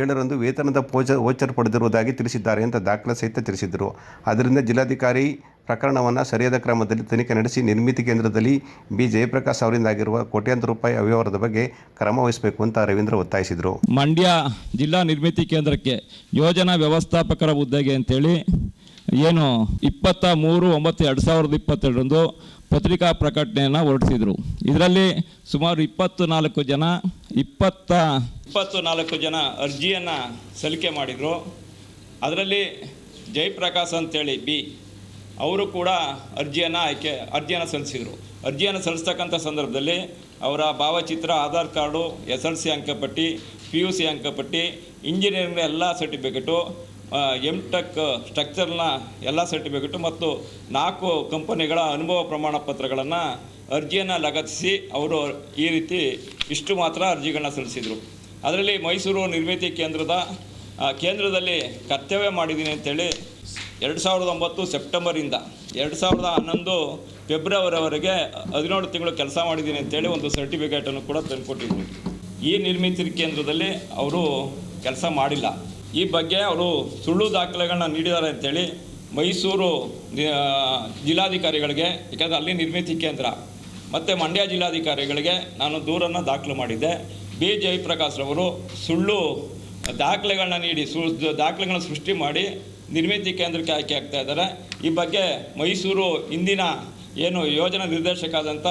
ಏಳರಂದು ವೇತನದ ಪೋಚ ವೋಚರ್ ಪಡೆದಿರುವುದಾಗಿ ತಿಳಿಸಿದ್ದಾರೆ ಅಂತ ದಾಖಲೆ ಸಹಿತ ತಿಳಿಸಿದರು ಅದರಿಂದ ಜಿಲ್ಲಾಧಿಕಾರಿ ಪ್ರಕರಣವನ್ನು ಸರಿಯಾದ ಕ್ರಮದಲ್ಲಿ ತನಿಖೆ ನಡೆಸಿ ನಿರ್ಮಿತಿ ಕೇಂದ್ರದಲ್ಲಿ ಬಿ. ಜಯಪ್ರಕಾಶ್ ಅವರಿಂದಾಗಿರುವ ಕೋಟ್ಯಾಂತರ ರೂಪಾಯಿ ಅವ್ಯವಹಾರದ ಬಗ್ಗೆ ಕ್ರಮ ವಹಿಸಬೇಕು ಅಂತ ರವೀಂದ್ರ ಒತ್ತಾಯಿಸಿದರು. ಮಂಡ್ಯ ಜಿಲ್ಲಾ ನಿರ್ಮಿತಿ ಕೇಂದ್ರಕ್ಕೆ ಯೋಜನಾ ವ್ಯವಸ್ಥಾಪಕರ ಹುದ್ದೆಗೆ ಅಂತೇಳಿ ಏನು ಇಪ್ಪತ್ತ ಮೂರು, ಒಂಬತ್ತು, ಎರಡು ಸಾವಿರದ ಇಪ್ಪತ್ತೆರಡರಂದು ಪತ್ರಿಕಾ ಪ್ರಕಟಣೆಯನ್ನು ಹೊರಡಿಸಿದರು ಇದರಲ್ಲಿ ಸುಮಾರು ಇಪ್ಪತ್ತು ನಾಲ್ಕು ಜನ, ಇಪ್ಪತ್ತ ಇಪ್ಪತ್ತು ನಾಲ್ಕು ಜನ ಅರ್ಜಿಯನ್ನು ಸಲ್ಲಿಕೆ ಮಾಡಿದರು. ಅದರಲ್ಲಿ ಜಯಪ್ರಕಾಶ್ ಅಂತೇಳಿ ಬಿ, ಅವರು ಕೂಡ ಅರ್ಜಿಯನ್ನು ಆಯ್ಕೆ, ಅರ್ಜಿಯನ್ನು ಸಲ್ಲಿಸಿದರು. ಅರ್ಜಿಯನ್ನು ಸಲ್ಲಿಸ್ತಕ್ಕಂಥ ಸಂದರ್ಭದಲ್ಲಿ ಅವರ ಭಾವಚಿತ್ರ, Aadhaar card, S L C ಅಂಕಪಟ್ಟಿ, ಪಿ ಯು ಸಿ ಅಂಕಪಟ್ಟಿ, ಇಂಜಿನಿಯರಿಂಗ್ ಎಲ್ಲ ಸರ್ಟಿಫಿಕೇಟು ಎಂ ಟೆಕ್ ಸ್ಟ್ರಕ್ಚರ್ನ ಎಲ್ಲ ಸರ್ಟಿಫಿಕೇಟು ಮತ್ತು ನಾಲ್ಕು ಕಂಪನಿಗಳ ಅನುಭವ ಪ್ರಮಾಣ ಪತ್ರಗಳನ್ನು ಅರ್ಜಿಯನ್ನು ಲಗತ್ತಿಸಿ ಅವರು ಈ ರೀತಿ ಇಷ್ಟು ಮಾತ್ರ ಅರ್ಜಿಗಳನ್ನ ಸಲ್ಲಿಸಿದರು. ಅದರಲ್ಲಿ ಮೈಸೂರು ನಿರ್ಮಿತಿ ಕೇಂದ್ರದ ಕೇಂದ್ರದಲ್ಲಿ ಕರ್ತವ್ಯ ಮಾಡಿದ್ದೀನಿ ಅಂತೇಳಿ ಎರಡು ಸಾವಿರದ ಒಂಬತ್ತು ಸೆಪ್ಟೆಂಬರಿಂದ ಎರಡು ಸಾವಿರದ ಹನ್ನೊಂದು ಫೆಬ್ರವರಿವರೆಗೆ ಹದಿನೇಳು ತಿಂಗಳು ಕೆಲಸ ಮಾಡಿದ್ದೀನಿ ಅಂತೇಳಿ ಒಂದು ಸರ್ಟಿಫಿಕೇಟನ್ನು ಕೂಡ ತಂದುಕೊಟ್ಟಿದ್ರು. ಈ ನಿರ್ಮಿತಿ ಕೇಂದ್ರದಲ್ಲಿ ಅವರು ಕೆಲಸ ಮಾಡಿಲ್ಲ. ಈ ಬಗ್ಗೆ ಅವರು ಸುಳ್ಳು ದಾಖಲೆಗಳನ್ನ ನೀಡಿದ್ದಾರೆ ಅಂತೇಳಿ ಮೈಸೂರು ಜಿಲ್ಲಾಧಿಕಾರಿಗಳಿಗೆ, ಯಾಕಂದರೆ ಅಲ್ಲಿ ನಿರ್ಮಿತಿ ಕೇಂದ್ರ, ಮತ್ತು ಮಂಡ್ಯ ಜಿಲ್ಲಾಧಿಕಾರಿಗಳಿಗೆ ನಾನು ದೂರನ್ನು ದಾಖಲು ಮಾಡಿದ್ದೆ. ಬಿ. ಜಯಪ್ರಕಾಶ್ ರವರು ಸುಳ್ಳು ದಾಖಲೆಗಳನ್ನ ನೀಡಿ, ಸು, ದಾಖಲೆಗಳನ್ನ ಸೃಷ್ಟಿ ಮಾಡಿ ನಿರ್ಮಿತಿ ಕೇಂದ್ರಕ್ಕೆ ಆಯ್ಕೆ ಆಗ್ತಾ ಇದ್ದಾರೆ. ಈ ಬಗ್ಗೆ ಮೈಸೂರು ಇಂದಿನ ಏನು ಯೋಜನಾ ನಿರ್ದೇಶಕ ಆದಂಥ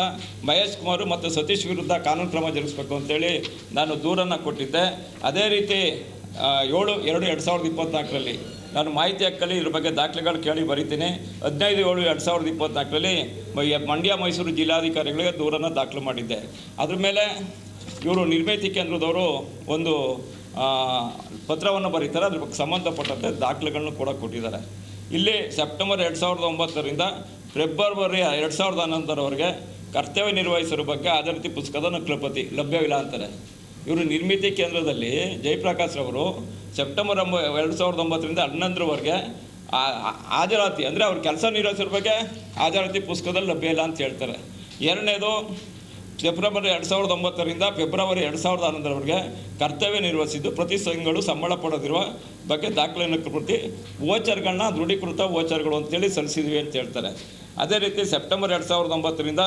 ಮಹೇಶ್ ಕುಮಾರ್ ಮತ್ತು ಸತೀಶ್ ವಿರುದ್ಧ ಕಾನೂನು ಕ್ರಮ ಜರುಗಿಸಬೇಕು ಅಂತೇಳಿ ನಾನು ದೂರನ್ನು ಕೊಟ್ಟಿದ್ದೆ. ಅದೇ ರೀತಿ ಏಳು, ಎರಡು ಎರಡು ಸಾವಿರದ ಇಪ್ಪತ್ತ್ನಾಲ್ಕರಲ್ಲಿ ನಾನು ಮಾಹಿತಿ ಹಕ್ಕಲ್ಲಿ ಇದ್ರ ಬಗ್ಗೆ ದಾಖಲೆಗಳು ಕೇಳಿ ಬರೀತೀನಿ. ಹದಿನೈದು, ಏಳು, ಎರಡು ಸಾವಿರದ ಇಪ್ಪತ್ತ್ನಾಲ್ಕರಲ್ಲಿ ಮಂಡ್ಯ, ಮೈಸೂರು ಜಿಲ್ಲಾಧಿಕಾರಿಗಳಿಗೆ ದೂರನ್ನು ದಾಖಲು ಮಾಡಿದ್ದೆ. ಅದ್ರ ಮೇಲೆ ಇವರು ನಿರ್ಮಿತಿ ಕೇಂದ್ರದವರು ಒಂದು ಪತ್ರವನ್ನು ಬರೀತಾರೆ. ಅದ್ರ ಬಗ್ಗೆ ಸಂಬಂಧಪಟ್ಟಂತೆ ದಾಖಲೆಗಳನ್ನು ಕೂಡ ಕೊಟ್ಟಿದ್ದಾರೆ. ಇಲ್ಲಿ ಸೆಪ್ಟೆಂಬರ್ ಎರಡು ಸಾವಿರದ ಒಂಬತ್ತರಿಂದ ಫೆಬ್ರವರಿ ಎರಡು ಸಾವಿರದ ಹನ್ನೊಂದರವರೆಗೆ ಕರ್ತವ್ಯ ನಿರ್ವಹಿಸಿರೋ ಬಗ್ಗೆ ಆಧಾರಿತ ರೀತಿ ಪುಸ್ತಕದ ನಕ್ಲಪತಿ ಲಭ್ಯವಿಲ್ಲ ಅಂತಾರೆ. ಇವರು ನಿರ್ಮಿತಿ ಕೇಂದ್ರದಲ್ಲಿ ಜಯಪ್ರಕಾಶ್ ರವರು ಸೆಪ್ಟೆಂಬರ್ ಒಂಬ, ಎರಡು ಸಾವಿರದ ಒಂಬತ್ತರಿಂದ ಹನ್ನೊಂದರವರೆಗೆ ಹಾಜರಾತಿ, ಅಂದರೆ ಅವ್ರ ಕೆಲಸ ನಿರ್ವಹಿಸಿರೋ ಬಗ್ಗೆ ಹಾಜರಾತಿ ಪುಸ್ತಕದಲ್ಲಿ ಲಭ್ಯ ಇಲ್ಲ ಅಂತ ಹೇಳ್ತಾರೆ. ಎರಡನೇದು ಫೆಬ್ರವರಿ ಎರಡು ಸಾವಿರದ ಒಂಬತ್ತರಿಂದ ಫೆಬ್ರವರಿ ಎರಡು ಸಾವಿರದ ಹನ್ನೊಂದರವರೆಗೆ ಕರ್ತವ್ಯ ನಿರ್ವಹಿಸಿದ್ದು, ಪ್ರತಿ ಸಂಘಗಳು ಸಂಬಳ ಪಡೆದಿರುವ ಬಗ್ಗೆ ದಾಖಲೆಯನ್ನು ಪ್ರತಿ ವೋಚರ್ಗಳನ್ನ ದೃಢೀಕೃತ ವೋಚರ್ಗಳು ಅಂತೇಳಿ ಸಲ್ಲಿಸಿದ್ವಿ ಅಂತ ಹೇಳ್ತಾರೆ. ಅದೇ ರೀತಿ ಸೆಪ್ಟೆಂಬರ್ ಎರಡು ಸಾವಿರದ ಒಂಬತ್ತರಿಂದ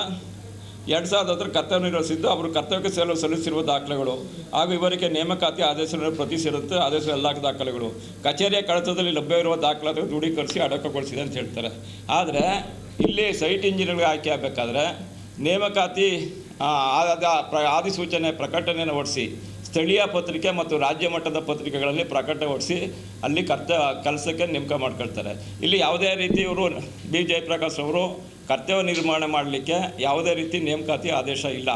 ಎರಡು ಸಾವಿರದ ಹತ್ತರ ಕರ್ತವ್ಯ ನಿರ್ವಹಿಸಿದ್ದು, ಅವರು ಕರ್ತವ್ಯಕ್ಕೆ ಸೇರಲು ಸಲ್ಲಿಸಿರುವ ದಾಖಲೆಗಳು ಹಾಗೂ ಇವರಿಗೆ ನೇಮಕಾತಿ ಆದೇಶಗಳನ್ನು ಪ್ರತಿ ಸೇರುತ್ತೆ ಆದೇಶ ಎಲ್ಲ ದಾಖಲೆಗಳು. ಕಚೇರಿಯ ಕಡತದಲ್ಲಿ ಲಭ್ಯವಿರುವ ದಾಖಲಾತಿ ದೃಢೀಕರಿಸಿ ಅಡಕಗೊಳಿಸಿದೆ ಅಂತ ಹೇಳ್ತಾರೆ. ಆದರೆ, ಇಲ್ಲಿ ಸೈಟ್ ಇಂಜಿನಿಯರ್ಗೆ ಆಯ್ಕೆ ಆಗಬೇಕಾದ್ರೆ ನೇಮಕಾತಿ ಆದಿಸೂಚನೆ ಪ್ರಕಟಣೆಯನ್ನು ಹೊಡಿಸಿ ಸ್ಥಳೀಯ ಪತ್ರಿಕೆ ಮತ್ತು ರಾಜ್ಯ ಮಟ್ಟದ ಪತ್ರಿಕೆಗಳಲ್ಲಿ ಪ್ರಕಟ ಹೊರಡಿಸಿ ಅಲ್ಲಿ ಕರ್ತ, ಕೆಲಸಕ್ಕೆ ನೇಮಕ ಮಾಡ್ಕೊಳ್ತಾರೆ. ಇಲ್ಲಿ ಯಾವುದೇ ರೀತಿ ಇವರು, ಬಿ. ಜಯಪ್ರಕಾಶ್ ಅವರು ಕರ್ತವ್ಯ ನಿರ್ಮಾಣ ಮಾಡಲಿಕ್ಕೆ ಯಾವುದೇ ರೀತಿ ನೇಮಕಾತಿ ಆದೇಶ ಇಲ್ಲ.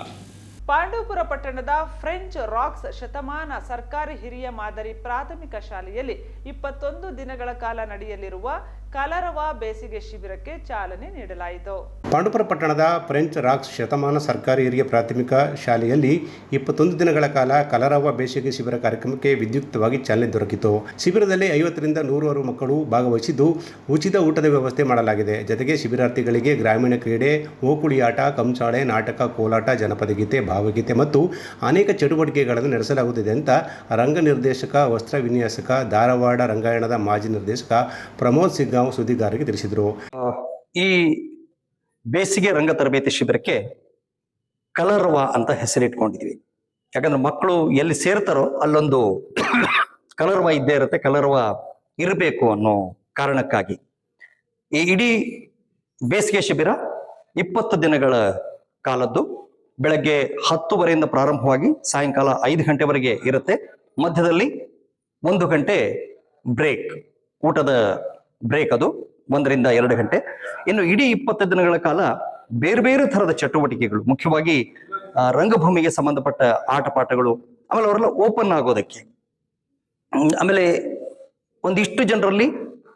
ಪಾಂಡವಪುರ ಪಟ್ಟಣದ ಫ್ರೆಂಚ್ ರಾಕ್ಸ್ ಶತಮಾನ ಸರ್ಕಾರಿ ಹಿರಿಯ ಮಾದರಿ ಪ್ರಾಥಮಿಕ ಶಾಲೆಯಲ್ಲಿ ಇಪ್ಪತ್ತೊಂದು ದಿನಗಳ ಕಾಲ ನಡೆಯಲಿರುವ ಕಲರವ ಬೇಸಿಗೆ ಶಿಬಿರಕ್ಕೆ ಚಾಲನೆ ನೀಡಲಾಯಿತು. ಪಾಂಡುಪುರ ಪಟ್ಟಣದ ಫ್ರೆಂಚ್ ರಾಕ್ಸ್ ಶತಮಾನ ಸರ್ಕಾರಿ ಹಿರಿಯ ಪ್ರಾಥಮಿಕ ಶಾಲೆಯಲ್ಲಿ ಇಪ್ಪತ್ತೊಂದು ದಿನಗಳ ಕಾಲ ಕಲರವ ಬೇಸಿಗೆ ಶಿಬಿರ ಕಾರ್ಯಕ್ರಮಕ್ಕೆ ವಿದ್ಯುಕ್ತವಾಗಿ ಚಾಲನೆ ದೊರಕಿತು. ಶಿಬಿರದಲ್ಲಿ ಐವತ್ತರಿಂದ ನೂರಾರು ಮಕ್ಕಳು ಭಾಗವಹಿಸಿದ್ದು ಉಚಿತ ಊಟದ ವ್ಯವಸ್ಥೆ ಮಾಡಲಾಗಿದೆ. ಜೊತೆಗೆ ಶಿಬಿರಾರ್ಥಿಗಳಿಗೆ ಗ್ರಾಮೀಣ ಕ್ರೀಡೆ, ಓಕುಳಿಯಾಟ ಕಂಸಾಳೆ ನಾಟಕ, ಕೋಲಾಟ, ಜನಪದ ಗೀತೆ ಭಾವಗೀತೆ ಮತ್ತು ಅನೇಕ ಚಟುವಟಿಕೆಗಳನ್ನು ನಡೆಸಲಾಗುತ್ತಿದೆ ಅಂತ ರಂಗ ನಿರ್ದೇಶಕ, ವಸ್ತ್ರ ವಿನ್ಯಾಸಕ, ಧಾರವಾಡ ರಂಗಾಯಣದ ಮಾಜಿ ನಿರ್ದೇಶಕ ಪ್ರಮೋದ್ ಸಿಗ್ಗಾಂವ್ ಸುದ್ದಿಗಾರರಿಗೆ ತಿಳಿಸಿದರು. ಈ ಬೇಸಿಗೆ ರಂಗ ತರಬೇತಿ ಶಿಬಿರಕ್ಕೆ ಕಲರ್ವ ಅಂತ ಹೆಸರಿಟ್ಕೊಂಡಿದ್ವಿ. ಯಾಕಂದ್ರೆ ಮಕ್ಕಳು ಎಲ್ಲಿ ಸೇರ್ತಾರೋ ಅಲ್ಲೊಂದು ಕಲರ್ವ ಇದ್ದೇ ಇರುತ್ತೆ, ಕಲರ್ವ ಇರಬೇಕು ಅನ್ನೋ ಕಾರಣಕ್ಕಾಗಿ. ಈ ಇಡೀ ಬೇಸಿಗೆ ಶಿಬಿರ ಇಪ್ಪತ್ತು ದಿನಗಳ ಕಾಲದ್ದು ಬೆಳಗ್ಗೆ ಹತ್ತುವರೆಯಿಂದ ಪ್ರಾರಂಭವಾಗಿ ಸಾಯಂಕಾಲ ಐದು ಗಂಟೆವರೆಗೆ ಇರುತ್ತೆ. ಮಧ್ಯದಲ್ಲಿ ಒಂದು ಗಂಟೆ ಬ್ರೇಕ್, ಊಟದ ಬ್ರೇಕ್ ಅದು, ಒಂದರಿಂದ ಎರಡು ಗಂಟೆ. ಇನ್ನು ಇಡೀ ಇಪ್ಪತ್ತು ದಿನಗಳ ಕಾಲ ಬೇರೆ ಬೇರೆ ಥರದ ಚಟುವಟಿಕೆಗಳು, ಮುಖ್ಯವಾಗಿ ರಂಗಭೂಮಿಗೆ ಸಂಬಂಧಪಟ್ಟ ಆಟ ಪಾಠಗಳು ಆಮೇಲೆ ಅವರೆಲ್ಲ ಓಪನ್ ಆಗೋದಕ್ಕೆ. ಆಮೇಲೆ ಒಂದಿಷ್ಟು ಜನರಲ್ಲಿ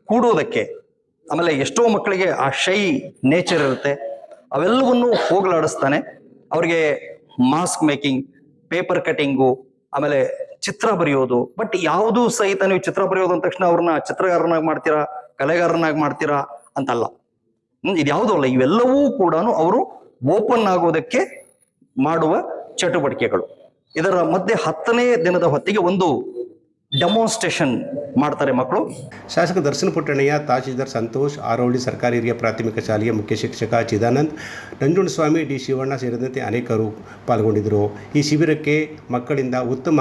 ಕೂಡೋದಕ್ಕೆ. ಆಮೇಲೆ ಎಷ್ಟೋ ಮಕ್ಕಳಿಗೆ ಆ ಶೈ ನೇಚರ್ ಇರುತ್ತೆ. ಅವೆಲ್ಲವನ್ನು ಹೋಗಲಾಡಿಸ್ತಾನೆ. ಅವ್ರಿಗೆ ಮಾಸ್ಕ್ ಮೇಕಿಂಗ್ ಪೇಪರ್ ಕಟಿಂಗು ಆಮೇಲೆ ಚಿತ್ರ ಬರೆಯೋದು. ಬಟ್ ಯಾವುದೂ ಸಹಿತ ನೀವು ಚಿತ್ರ ಬರೆಯೋದು ಅಂದ ತಕ್ಷಣ ಅವ್ರನ್ನ ಚಿತ್ರಗಾರನಾಗಿ ಮಾಡ್ತೀರಾ, ಕಲೆಗಾರನಾಗಿ ಮಾಡ್ತೀರಾ ಅಂತಲ್ಲ. ಇದ್ಯಾವುದೂ ಅಲ್ಲ, ಇವೆಲ್ಲವೂ ಕೂಡ ಅವರು ಓಪನ್ ಆಗೋದಕ್ಕೆ ಮಾಡುವ ಚಟುವಟಿಕೆಗಳು. ಇದರ ಮಧ್ಯೆ ಹತ್ತನೇ ದಿನದ ಹೊತ್ತಿಗೆ ಒಂದು ಡೆಮಾನ್ಸ್ಟ್ರೇಷನ್ ಮಾಡ್ತಾರೆ ಮಕ್ಕಳು. ಶಾಸಕ ದರ್ಶನ ಪುಟ್ಟಣ್ಣಯ್ಯ ತಹಶೀಲ್ದಾರ್ ಸಂತೋಷ್ ಆರೋಳಿ ಸರ್ಕಾರಿ ಹಿರಿಯ ಪ್ರಾಥಮಿಕ ಶಾಲೆಯ ಮುಖ್ಯ ಶಿಕ್ಷಕ ಚಿದಾನಂದ್ ನಂಜುಂಡಸ್ವಾಮಿ ಡಿ ಶಿವಣ್ಣ ಸೇರಿದಂತೆ ಅನೇಕರು ಪಾಲ್ಗೊಂಡಿದ್ದರು. ಈ ಶಿಬಿರಕ್ಕೆ ಮಕ್ಕಳಿಂದ ಉತ್ತಮ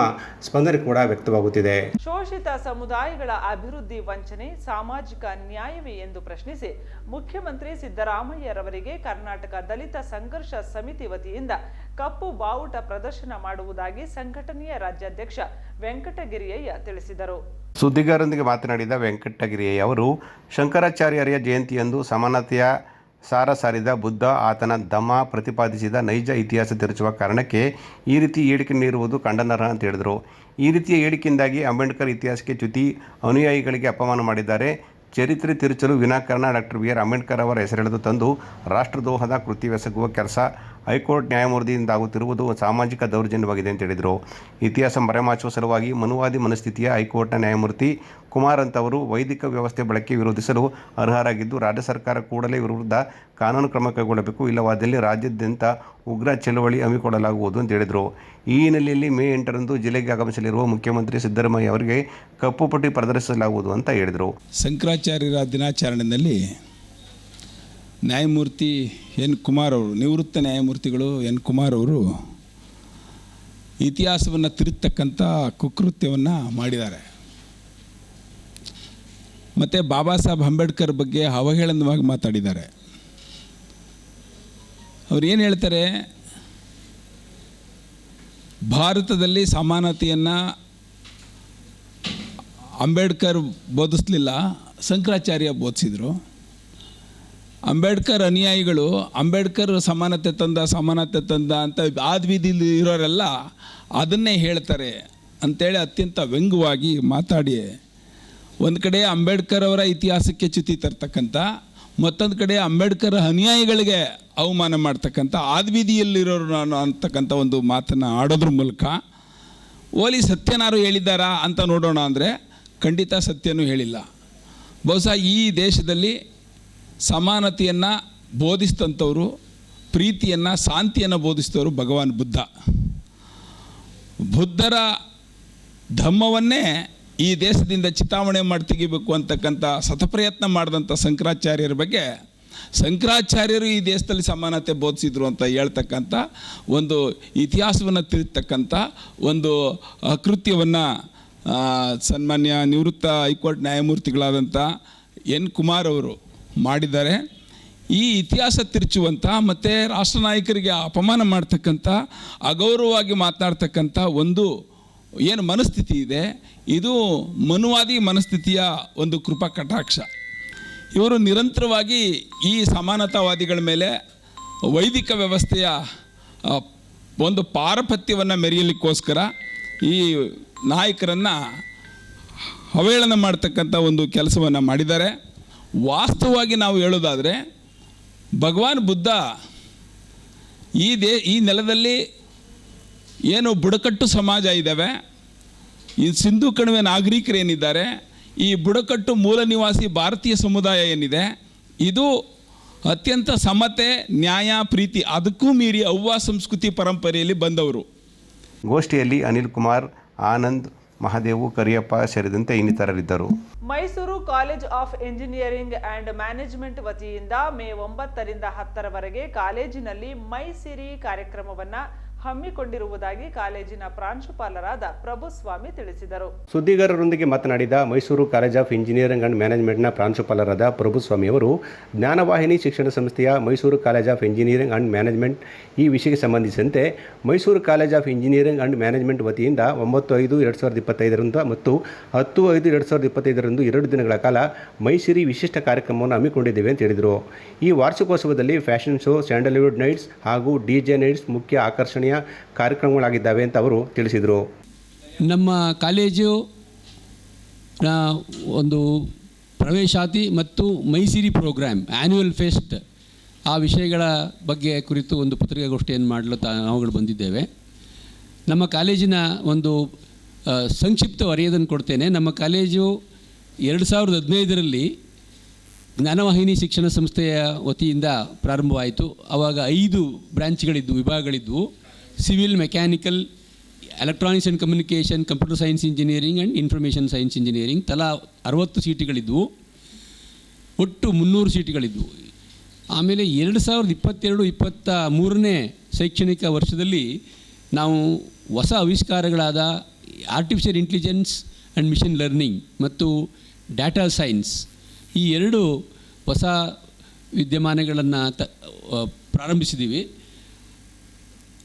ಸ್ಪಂದನೆ ಕೂಡ ವ್ಯಕ್ತವಾಗುತ್ತಿದೆ. ಶೋಷಿತ ಸಮುದಾಯಗಳ ಅಭಿವೃದ್ಧಿ ವಂಚನೆ ಸಾಮಾಜಿಕ ನ್ಯಾಯವೇ ಎಂದು ಪ್ರಶ್ನಿಸಿ ಮುಖ್ಯಮಂತ್ರಿ ಸಿದ್ದರಾಮಯ್ಯರವರಿಗೆ ಕರ್ನಾಟಕ ದಲಿತ ಸಂಘರ್ಷ ಸಮಿತಿ ವತಿಯಿಂದ ಕಪ್ಪು ಬಾವುಟ ಪ್ರದರ್ಶನ ಮಾಡುವುದಾಗಿ ಸಂಘಟನೆಯ ರಾಜ್ಯಾಧ್ಯಕ್ಷ ವೆಂಕಟಗಿರಿಯಯ್ಯ ತಿಳಿಸಿದರು. ಸುದ್ದಿಗಾರರೊಂದಿಗೆ ಮಾತನಾಡಿದ ವೆಂಕಟಗಿರಿಯ ಅವರು, ಶಂಕರಾಚಾರ್ಯರ ಜಯಂತಿಯಂದು ಸಮಾನತೆಯ ಸಾರ ಸಾರಿದ ಬುದ್ಧ ಆತನ ಧಮ್ಮ ಪ್ರತಿಪಾದಿಸಿದ ನೈಜ ಇತಿಹಾಸ ತಿರುಚುವ ಕಾರಣಕ್ಕೆ ಈ ರೀತಿ ಹೇಳಿಕೆ ನೀಡುವುದು ಖಂಡನಾರ್ಹ ಅಂತ ಹೇಳಿದರು. ಈ ರೀತಿಯ ಹೇಳಿಕೆಯಿಂದಾಗಿ ಅಂಬೇಡ್ಕರ್ ಇತಿಹಾಸಕ್ಕೆ ಚ್ಯುತಿ ಅನುಯಾಯಿಗಳಿಗೆ ಅಪಮಾನ ಮಾಡಿದ್ದಾರೆ. ಚರಿತ್ರೆ ತಿರುಚಲು ವಿನಾಕಾರಣ ಡಾಕ್ಟರ್ ಬಿ ಆರ್ ಅಂಬೇಡ್ಕರ್ ಅವರ ಹೆಸರೆಳೆದು ತಂದು ರಾಷ್ಟ್ರದ್ರೋಹದ ಕೃತಿವೆಸಗುವ ಕೆಲಸ ಹೈಕೋರ್ಟ್ ನ್ಯಾಯಮೂರ್ತಿಯಿಂದ ಆಗುತ್ತಿರುವುದು ಸಾಮಾಜಿಕ ದೌರ್ಜನ್ಯವಾಗಿದೆ ಅಂತ ಹೇಳಿದರು. ಇತಿಹಾಸ ಮರೆಮಾಚುವ ಸಲುವಾಗಿ ಮನುವಾದಿ ಮನಸ್ಥಿತಿಯ ಹೈಕೋರ್ಟ್ನ ನ್ಯಾಯಮೂರ್ತಿ ಕುಮಾರ್ ಅಂತವರು ವೈದಿಕ ವ್ಯವಸ್ಥೆ ಬಳಕೆ ವಿರೋಧಿಸಲು ಅರ್ಹರಾಗಿದ್ದು, ರಾಜ್ಯ ಸರ್ಕಾರ ಕೂಡಲೇ ವಿರುದ್ಧ ಕಾನೂನು ಕ್ರಮ ಕೈಗೊಳ್ಳಬೇಕು. ಇಲ್ಲವಾದಲ್ಲಿ ರಾಜ್ಯಾದ್ಯಂತ ಉಗ್ರ ಚಳವಳಿ ಹಮ್ಮಿಕೊಳ್ಳಲಾಗುವುದು ಅಂತ ಹೇಳಿದರು. ಈ ಹಿನ್ನೆಲೆಯಲ್ಲಿ ಮೇ ಎಂಟರಂದು ಜಿಲ್ಲೆಗೆ ಆಗಮಿಸಲಿರುವ ಮುಖ್ಯಮಂತ್ರಿ ಸಿದ್ದರಾಮಯ್ಯ ಅವರಿಗೆ ಕಪ್ಪು ಪಟ್ಟಿ ಪ್ರದರ್ಶಿಸಲಾಗುವುದು ಅಂತ ಹೇಳಿದರು. ಶಂಕರಾಚಾರ್ಯರ ದಿನಾಚರಣೆಯಲ್ಲಿ ನ್ಯಾಯಮೂರ್ತಿ ಎನ್ ಕುಮಾರ್ ಅವರು, ನಿವೃತ್ತ ನ್ಯಾಯಮೂರ್ತಿಗಳು ಎನ್ ಕುಮಾರ್ ಅವರು ಇತಿಹಾಸವನ್ನು ತಿರುತ್ತಕ್ಕಂಥ ಕುಕೃತ್ಯವನ್ನು ಮಾಡಿದ್ದಾರೆ. ಮತ್ತು ಬಾಬಾ ಸಾಹೇಬ್ ಅಂಬೇಡ್ಕರ್ ಬಗ್ಗೆ ಅವಹೇಳನವಾಗಿ ಮಾತಾಡಿದ್ದಾರೆ. ಅವ್ರು ಏನು ಹೇಳ್ತಾರೆ? ಭಾರತದಲ್ಲಿ ಸಮಾನತೆಯನ್ನು ಅಂಬೇಡ್ಕರ್ ಬೋಧಿಸ್ಲಿಲ್ಲ, ಶಂಕರಾಚಾರ್ಯ ಬೋಧಿಸಿದರು. ಅಂಬೇಡ್ಕರ್ ಅನುಯಾಯಿಗಳು, ಅಂಬೇಡ್ಕರ್ ಸಮಾನತೆ ತಂದ ಸಮಾನತೆ ತಂದ ಅಂತ ಆದ್ವಿದಿಲಿ ಇರೋರೆಲ್ಲ ಅದನ್ನೇ ಹೇಳ್ತಾರೆ ಅಂಥೇಳಿ ಅತ್ಯಂತ ವ್ಯಂಗ್ಯವಾಗಿ ಮಾತಾಡಿ ಒಂದು ಕಡೆ ಅಂಬೇಡ್ಕರ್ ಅವರ ಇತಿಹಾಸಕ್ಕೆ ಚ್ಯುತಿ ತರ್ತಕ್ಕಂಥ ಮತ್ತೊಂದು ಕಡೆ ಅಂಬೇಡ್ಕರ್ ಅನುಯಾಯಿಗಳಿಗೆ ಅವಮಾನ ಮಾಡ್ತಕ್ಕಂಥ ಆದ್ಬೀದಿಯಲ್ಲಿರೋರು ನಾನು ಅಂತಕ್ಕಂಥ ಒಂದು ಮಾತನ್ನು ಆಡೋದ್ರ ಮೂಲಕ, ಓಲಿ ಸತ್ಯನಾರು ಹೇಳಿದ್ದಾರಾ ಅಂತ ನೋಡೋಣ ಅಂದರೆ ಖಂಡಿತ ಸತ್ಯನೂ ಹೇಳಿಲ್ಲ. ಬಹುಶಃ ಈ ದೇಶದಲ್ಲಿ ಸಮಾನತೆಯನ್ನು ಬೋಧಿಸಿದಂಥವರು ಪ್ರೀತಿಯನ್ನು, ಶಾಂತಿಯನ್ನು ಬೋಧಿಸಿದವರು ಭಗವಾನ್ ಬುದ್ಧ. ಬುದ್ಧರ ಧಮ್ಮವನ್ನೇ ಈ ದೇಶದಿಂದ ಚಿತಾವಣೆ ಮಾಡಿ ತೆಗಿಬೇಕು ಅಂತಕ್ಕಂಥ ಸತಪ್ರಯತ್ನ ಮಾಡಿದಂಥ ಶಂಕರಾಚಾರ್ಯರ ಬಗ್ಗೆ ಶಂಕರಾಚಾರ್ಯರು ಈ ದೇಶದಲ್ಲಿ ಸಮಾನತೆ ಬೋಧಿಸಿದ್ರು ಅಂತ ಹೇಳ್ತಕ್ಕಂಥ ಒಂದು ಇತಿಹಾಸವನ್ನು ತಿಳಿತಕ್ಕಂಥ ಒಂದು ಕೃತ್ಯವನ್ನು ಸನ್ಮಾನ್ಯ ನಿವೃತ್ತ ಹೈಕೋರ್ಟ್ ನ್ಯಾಯಮೂರ್ತಿಗಳಾದಂಥ ಎನ್ ಕುಮಾರ್ ಅವರು ಮಾಡಿದ್ದಾರೆ. ಈ ಇತಿಹಾಸ ತಿರುಚುವಂಥ ಮತ್ತು ರಾಷ್ಟ್ರ ನಾಯಕರಿಗೆ ಅಪಮಾನ ಮಾಡ್ತಕ್ಕಂಥ, ಅಗೌರವವಾಗಿ ಮಾತನಾಡ್ತಕ್ಕಂಥ ಒಂದು ಏನು ಮನಸ್ಥಿತಿ ಇದೆ? ಇದು ಮನುವಾದಿ ಮನಸ್ಥಿತಿಯ ಒಂದು ಕೃಪಾ ಕಟಾಕ್ಷ. ಇವರು ನಿರಂತರವಾಗಿ ಈ ಸಮಾನತಾವಾದಿಗಳ ಮೇಲೆ ವೈದಿಕ ವ್ಯವಸ್ಥೆಯ ಒಂದು ಪಾರಪತ್ಯವನ್ನು ಮೆರೆಯಲಿಕ್ಕೋಸ್ಕರ ಈ ನಾಯಕರನ್ನು ಅವಹೇಳನ ಮಾಡ್ತಕ್ಕಂಥ ಒಂದು ಕೆಲಸವನ್ನು ಮಾಡಿದ್ದಾರೆ. ವಾಸ್ತವವಾಗಿ ನಾವು ಹೇಳೋದಾದರೆ, ಭಗವಾನ್ ಬುದ್ಧ ಈ ದೇ, ಈ ನೆಲದಲ್ಲಿ ಏನು ಬುಡಕಟ್ಟು ಸಮಾಜ ಇದ್ದಾವೆ ಈ ಸಿಂಧು ಕಣಿವೆ ನಾಗರಿಕರೇನಿದ್ದಾರೆ ಈ ಬುಡಕಟ್ಟು ಮೂಲ ನಿವಾಸಿ ಭಾರತೀಯ ಸಮುದಾಯ ಏನಿದೆ ಇದು ಅತ್ಯಂತ ಸಮತೆ ನ್ಯಾಯ ಪ್ರೀತಿ ಅದಕ್ಕೂ ಮೀರಿ ಅವ್ವ ಸಂಸ್ಕೃತಿ ಪರಂಪರೆಯಲ್ಲಿ ಬಂದವರು. ಗೋಷ್ಠಿಯಲ್ಲಿ ಅನಿಲ್ ಕುಮಾರ್ ಆನಂದ್ ಮಹಾದೇವು ಕರಿಯಪ್ಪ ಸೇರಿದಂತೆ ಇನ್ನಿತರರಿದ್ದರು. Mysuru college of engineering and management ವತಿಯಿಂದ ಮೇ ಒಂಬತ್ತರಿಂದ ಹತ್ತರವರೆಗೆ ಕಾಲೇಜಿನಲ್ಲಿ ಮೈಸಿರಿ ಕಾರ್ಯಕ್ರಮವನ್ನು ಕಾರ್ಯಕ್ರಮವನ್ನ ಹಮ್ಮಿಕೊಂಡಿರುವುದಾಗಿ ಕಾಲೇಜಿನ ಪ್ರಾಂಶುಪಾಲರಾದ ಪ್ರಭುಸ್ವಾಮಿ ತಿಳಿಸಿದರು. ಸುದ್ದಿಗಾರರೊಂದಿಗೆ ಮಾತನಾಡಿದ Mysuru college of engineering and ಮ್ಯಾನೇಜ್ಮೆಂಟ್ನ ಪ್ರಾಂಶುಪಾಲರಾದ ಪ್ರಭುಸ್ವಾಮಿ ಅವರು, ಜ್ಞಾನವಾಹಿನಿ ಶಿಕ್ಷಣ ಸಂಸ್ಥೆಯ Mysuru college of engineering and management ಈ ವಿಷಯಕ್ಕೆ ಸಂಬಂಧಿಸಿದಂತೆ Mysuru college of engineering and management ವತಿಯಿಂದ ಒಂಬತ್ತು ಐದು ಎರಡು ಸಾವಿರದ ಇಪ್ಪತ್ತೈದರಿಂದ ಮತ್ತು ಹತ್ತು ಐದು ಎರಡು ಸಾವಿರದ ಇಪ್ಪತ್ತೈದರಂದು ಎರಡು ದಿನಗಳ ಕಾಲ ಮೈಸಿರಿ ವಿಶಿಷ್ಟ ಕಾರ್ಯಕ್ರಮವನ್ನು ಹಮ್ಮಿಕೊಂಡಿದ್ದೇವೆ ಅಂತ ಹೇಳಿದರು. ಈ ವಾರ್ಷಿಕೋತ್ಸವದಲ್ಲಿ ಫ್ಯಾಷನ್ ಶೋ, ಸ್ಯಾಂಡಲ್ವುಡ್ ನೈಟ್ಸ್ ಹಾಗೂ ಡಿ ಜೆ ನೈಟ್ಸ್ ಮುಖ್ಯ ಆಕರ್ಷಣೀಯ ಕಾರ್ಯಕ್ರಮಗಳಾಗಿದ್ದಾವೆ ಅಂತ ಅವರು ತಿಳಿಸಿದರು. ನಮ್ಮ ಕಾಲೇಜು ಒಂದು ಪ್ರವೇಶಾತಿ ಮತ್ತು ಮೈಸಿರಿ ಪ್ರೋಗ್ರಾಮ್ ಆ್ಯನ್ಯುವಲ್ ಫೆಸ್ಟ್ ಆ ವಿಷಯಗಳ ಬಗ್ಗೆ ಕುರಿತು ಒಂದು ಪತ್ರಿಕಾಗೋಷ್ಠಿಯನ್ನು ಮಾಡಲು ತ, ನಾವುಗಳು ಬಂದಿದ್ದೇವೆ. ನಮ್ಮ ಕಾಲೇಜಿನ ಒಂದು ಸಂಕ್ಷಿಪ್ತ ವರೆಯದನ್ನು ಕೊಡ್ತೇನೆ. ನಮ್ಮ ಕಾಲೇಜು ಎರಡು ಸಾವಿರದ ಹದಿನೈದರಲ್ಲಿ ಜ್ಞಾನವಾಹಿನಿ ಶಿಕ್ಷಣ ಸಂಸ್ಥೆಯ ವತಿಯಿಂದ ಪ್ರಾರಂಭವಾಯಿತು. ಆವಾಗ ಐದು ಬ್ರ್ಯಾಂಚ್ಗಳಿದ್ದವು ವಿಭಾಗಗಳಿದ್ವು civil mechanical electronics and communication computer science engineering and information science engineering ತಲಾ ಅರವತ್ತು ಸೀಟುಗಳಿದ್ವು. ಒಟ್ಟು ಮುನ್ನೂರು ಸೀಟುಗಳಿದ್ವು. ಆಮೇಲೆ ಎರಡು ಸಾವಿರದ ಇಪ್ಪತ್ತೆರಡು, ಇಪ್ಪತ್ತ ಮೂರನೇ ಶೈಕ್ಷಣಿಕ ವರ್ಷದಲ್ಲಿ ನಾವು ಹೊಸ ಆವಿಷ್ಕಾರಗಳಾದ artificial intelligence and machine learning ಮತ್ತು ಡಾಟಾ ಸೈನ್ಸ್ ಈ ಎರಡು ಹೊಸ ವಿದ್ಯಮಾನಗಳನ್ನು ತ ಪ್ರಾರಂಭಿಸಿದ್ದೀವಿ.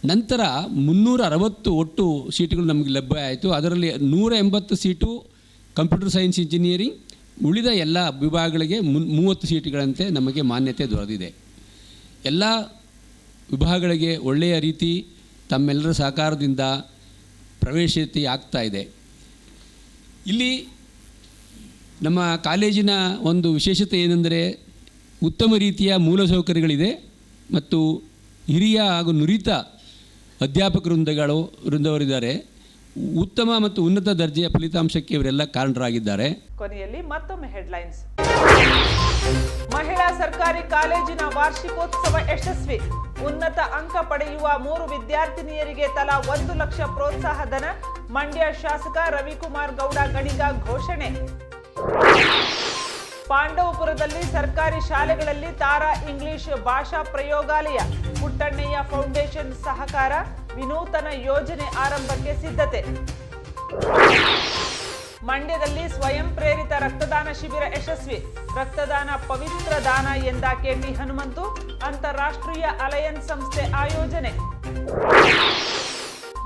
ನಂತರ ಮುನ್ನೂರ ಅರವತ್ತು ಒಟ್ಟು ಸೀಟುಗಳು ನಮಗೆ ಲಭ್ಯ ಆಯಿತು. ಅದರಲ್ಲಿ ನೂರ ಎಂಬತ್ತು ಸೀಟು ಕಂಪ್ಯೂಟರ್ ಸೈನ್ಸ್ ಇಂಜಿನಿಯರಿಂಗ್, ಉಳಿದ ಎಲ್ಲ ವಿಭಾಗಗಳಿಗೆ ಮುನ್, ಮೂವತ್ತು ಸೀಟುಗಳಂತೆ ನಮಗೆ ಮಾನ್ಯತೆ ದೊರೆದಿದೆ. ಎಲ್ಲ ವಿಭಾಗಗಳಿಗೆ ಒಳ್ಳೆಯ ರೀತಿ ತಮ್ಮೆಲ್ಲರ ಸಹಕಾರದಿಂದ ಪ್ರವೇಶತೆ ಆಗ್ತಾ ಇದೆ. ಇಲ್ಲಿ ನಮ್ಮ ಕಾಲೇಜಿನ ಒಂದು ವಿಶೇಷತೆ ಏನೆಂದರೆ ಉತ್ತಮ ರೀತಿಯ ಮೂಲಸೌಕರ್ಯಗಳಿದೆ ಮತ್ತು ಹಿರಿಯ ಹಾಗೂ ನುರಿತ ಅಧ್ಯಾಪಕ ವೃಂದಗಳು, ವೃಂದವರಿದ್ದಾರೆ. ಉತ್ತಮ ಮತ್ತು ಉನ್ನತ ದರ್ಜೆಯ ಫಲಿತಾಂಶಕ್ಕೆ ಇವರೆಲ್ಲ ಕಾರಣರಾಗಿದ್ದಾರೆ. ಕೊನೆಯಲ್ಲಿ ಮತ್ತೊಮ್ಮೆ ಹೆಡ್ಲೈನ್ಸ್. ಮಹಿಳಾ ಸರ್ಕಾರಿ ಕಾಲೇಜಿನ ವಾರ್ಷಿಕೋತ್ಸವ ಯಶಸ್ವಿ. ಉನ್ನತ ಅಂಕ ಪಡೆಯುವ ಮೂರು ವಿದ್ಯಾರ್ಥಿನಿಯರಿಗೆ ತಲಾ ಒಂದು ಲಕ್ಷ ಪ್ರೋತ್ಸಾಹ ಧನ ಮಂಡ್ಯ ಶಾಸಕ ರವಿಕುಮಾರ್ ಗೌಡ ಗಣಿಗ ಘೋಷಣೆ. ಪಾಂಡವಪುರದಲ್ಲಿ ಸರ್ಕಾರಿ ಶಾಲೆಗಳಲ್ಲಿ ತಾರಾ ಇಂಗ್ಲಿಷ್ ಭಾಷಾ ಪ್ರಯೋಗಾಲಯ, ಪುಟ್ಟಣ್ಣಯ್ಯ ಫೌಂಡೇಶನ್ ಸಹಕಾರ, ವಿನೂತನ ಯೋಜನೆ ಆರಂಭಕ್ಕೆ ಸಿದ್ಧತೆ. ಮಂಡ್ಯದಲ್ಲಿ ಸ್ವಯಂ ಪ್ರೇರಿತ ರಕ್ತದಾನ ಶಿಬಿರ ಯಶಸ್ವಿ. ರಕ್ತದಾನ ಪವಿತ್ರ ದಾನ ಎಂದ ಕೆಟಿ ಹನುಮಂತು, ಅಂತಾರಾಷ್ಟ್ರೀಯ ಅಲಯನ್ಸ್ ಸಂಸ್ಥೆ ಆಯೋಜನೆ.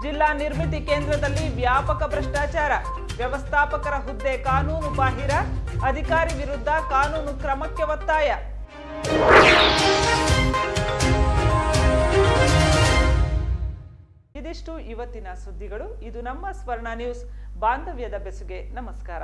ಜಿಲ್ಲಾ ನಿರ್ಮಿತಿ ಕೇಂದ್ರದಲ್ಲಿ ವ್ಯಾಪಕ ಭ್ರಷ್ಟಾಚಾರ. ವ್ಯವಸ್ಥಾಪಕರ ಹುದ್ದೆ ಕಾನೂನು ಬಾಹಿರ, ಅಧಿಕಾರಿ ವಿರುದ್ಧ ಕಾನೂನು ಕ್ರಮಕ್ಕೆ ಒತ್ತಾಯ. ಇದಿಷ್ಟು ಇವತ್ತಿನ ಸುದ್ದಿಗಳು. ಇದು ನಮ್ಮ ಸ್ವರ್ಣ ನ್ಯೂಸ್. ಬಾಂಧವ್ಯದ ಬೆಸುಗೆ, ನಮಸ್ಕಾರ.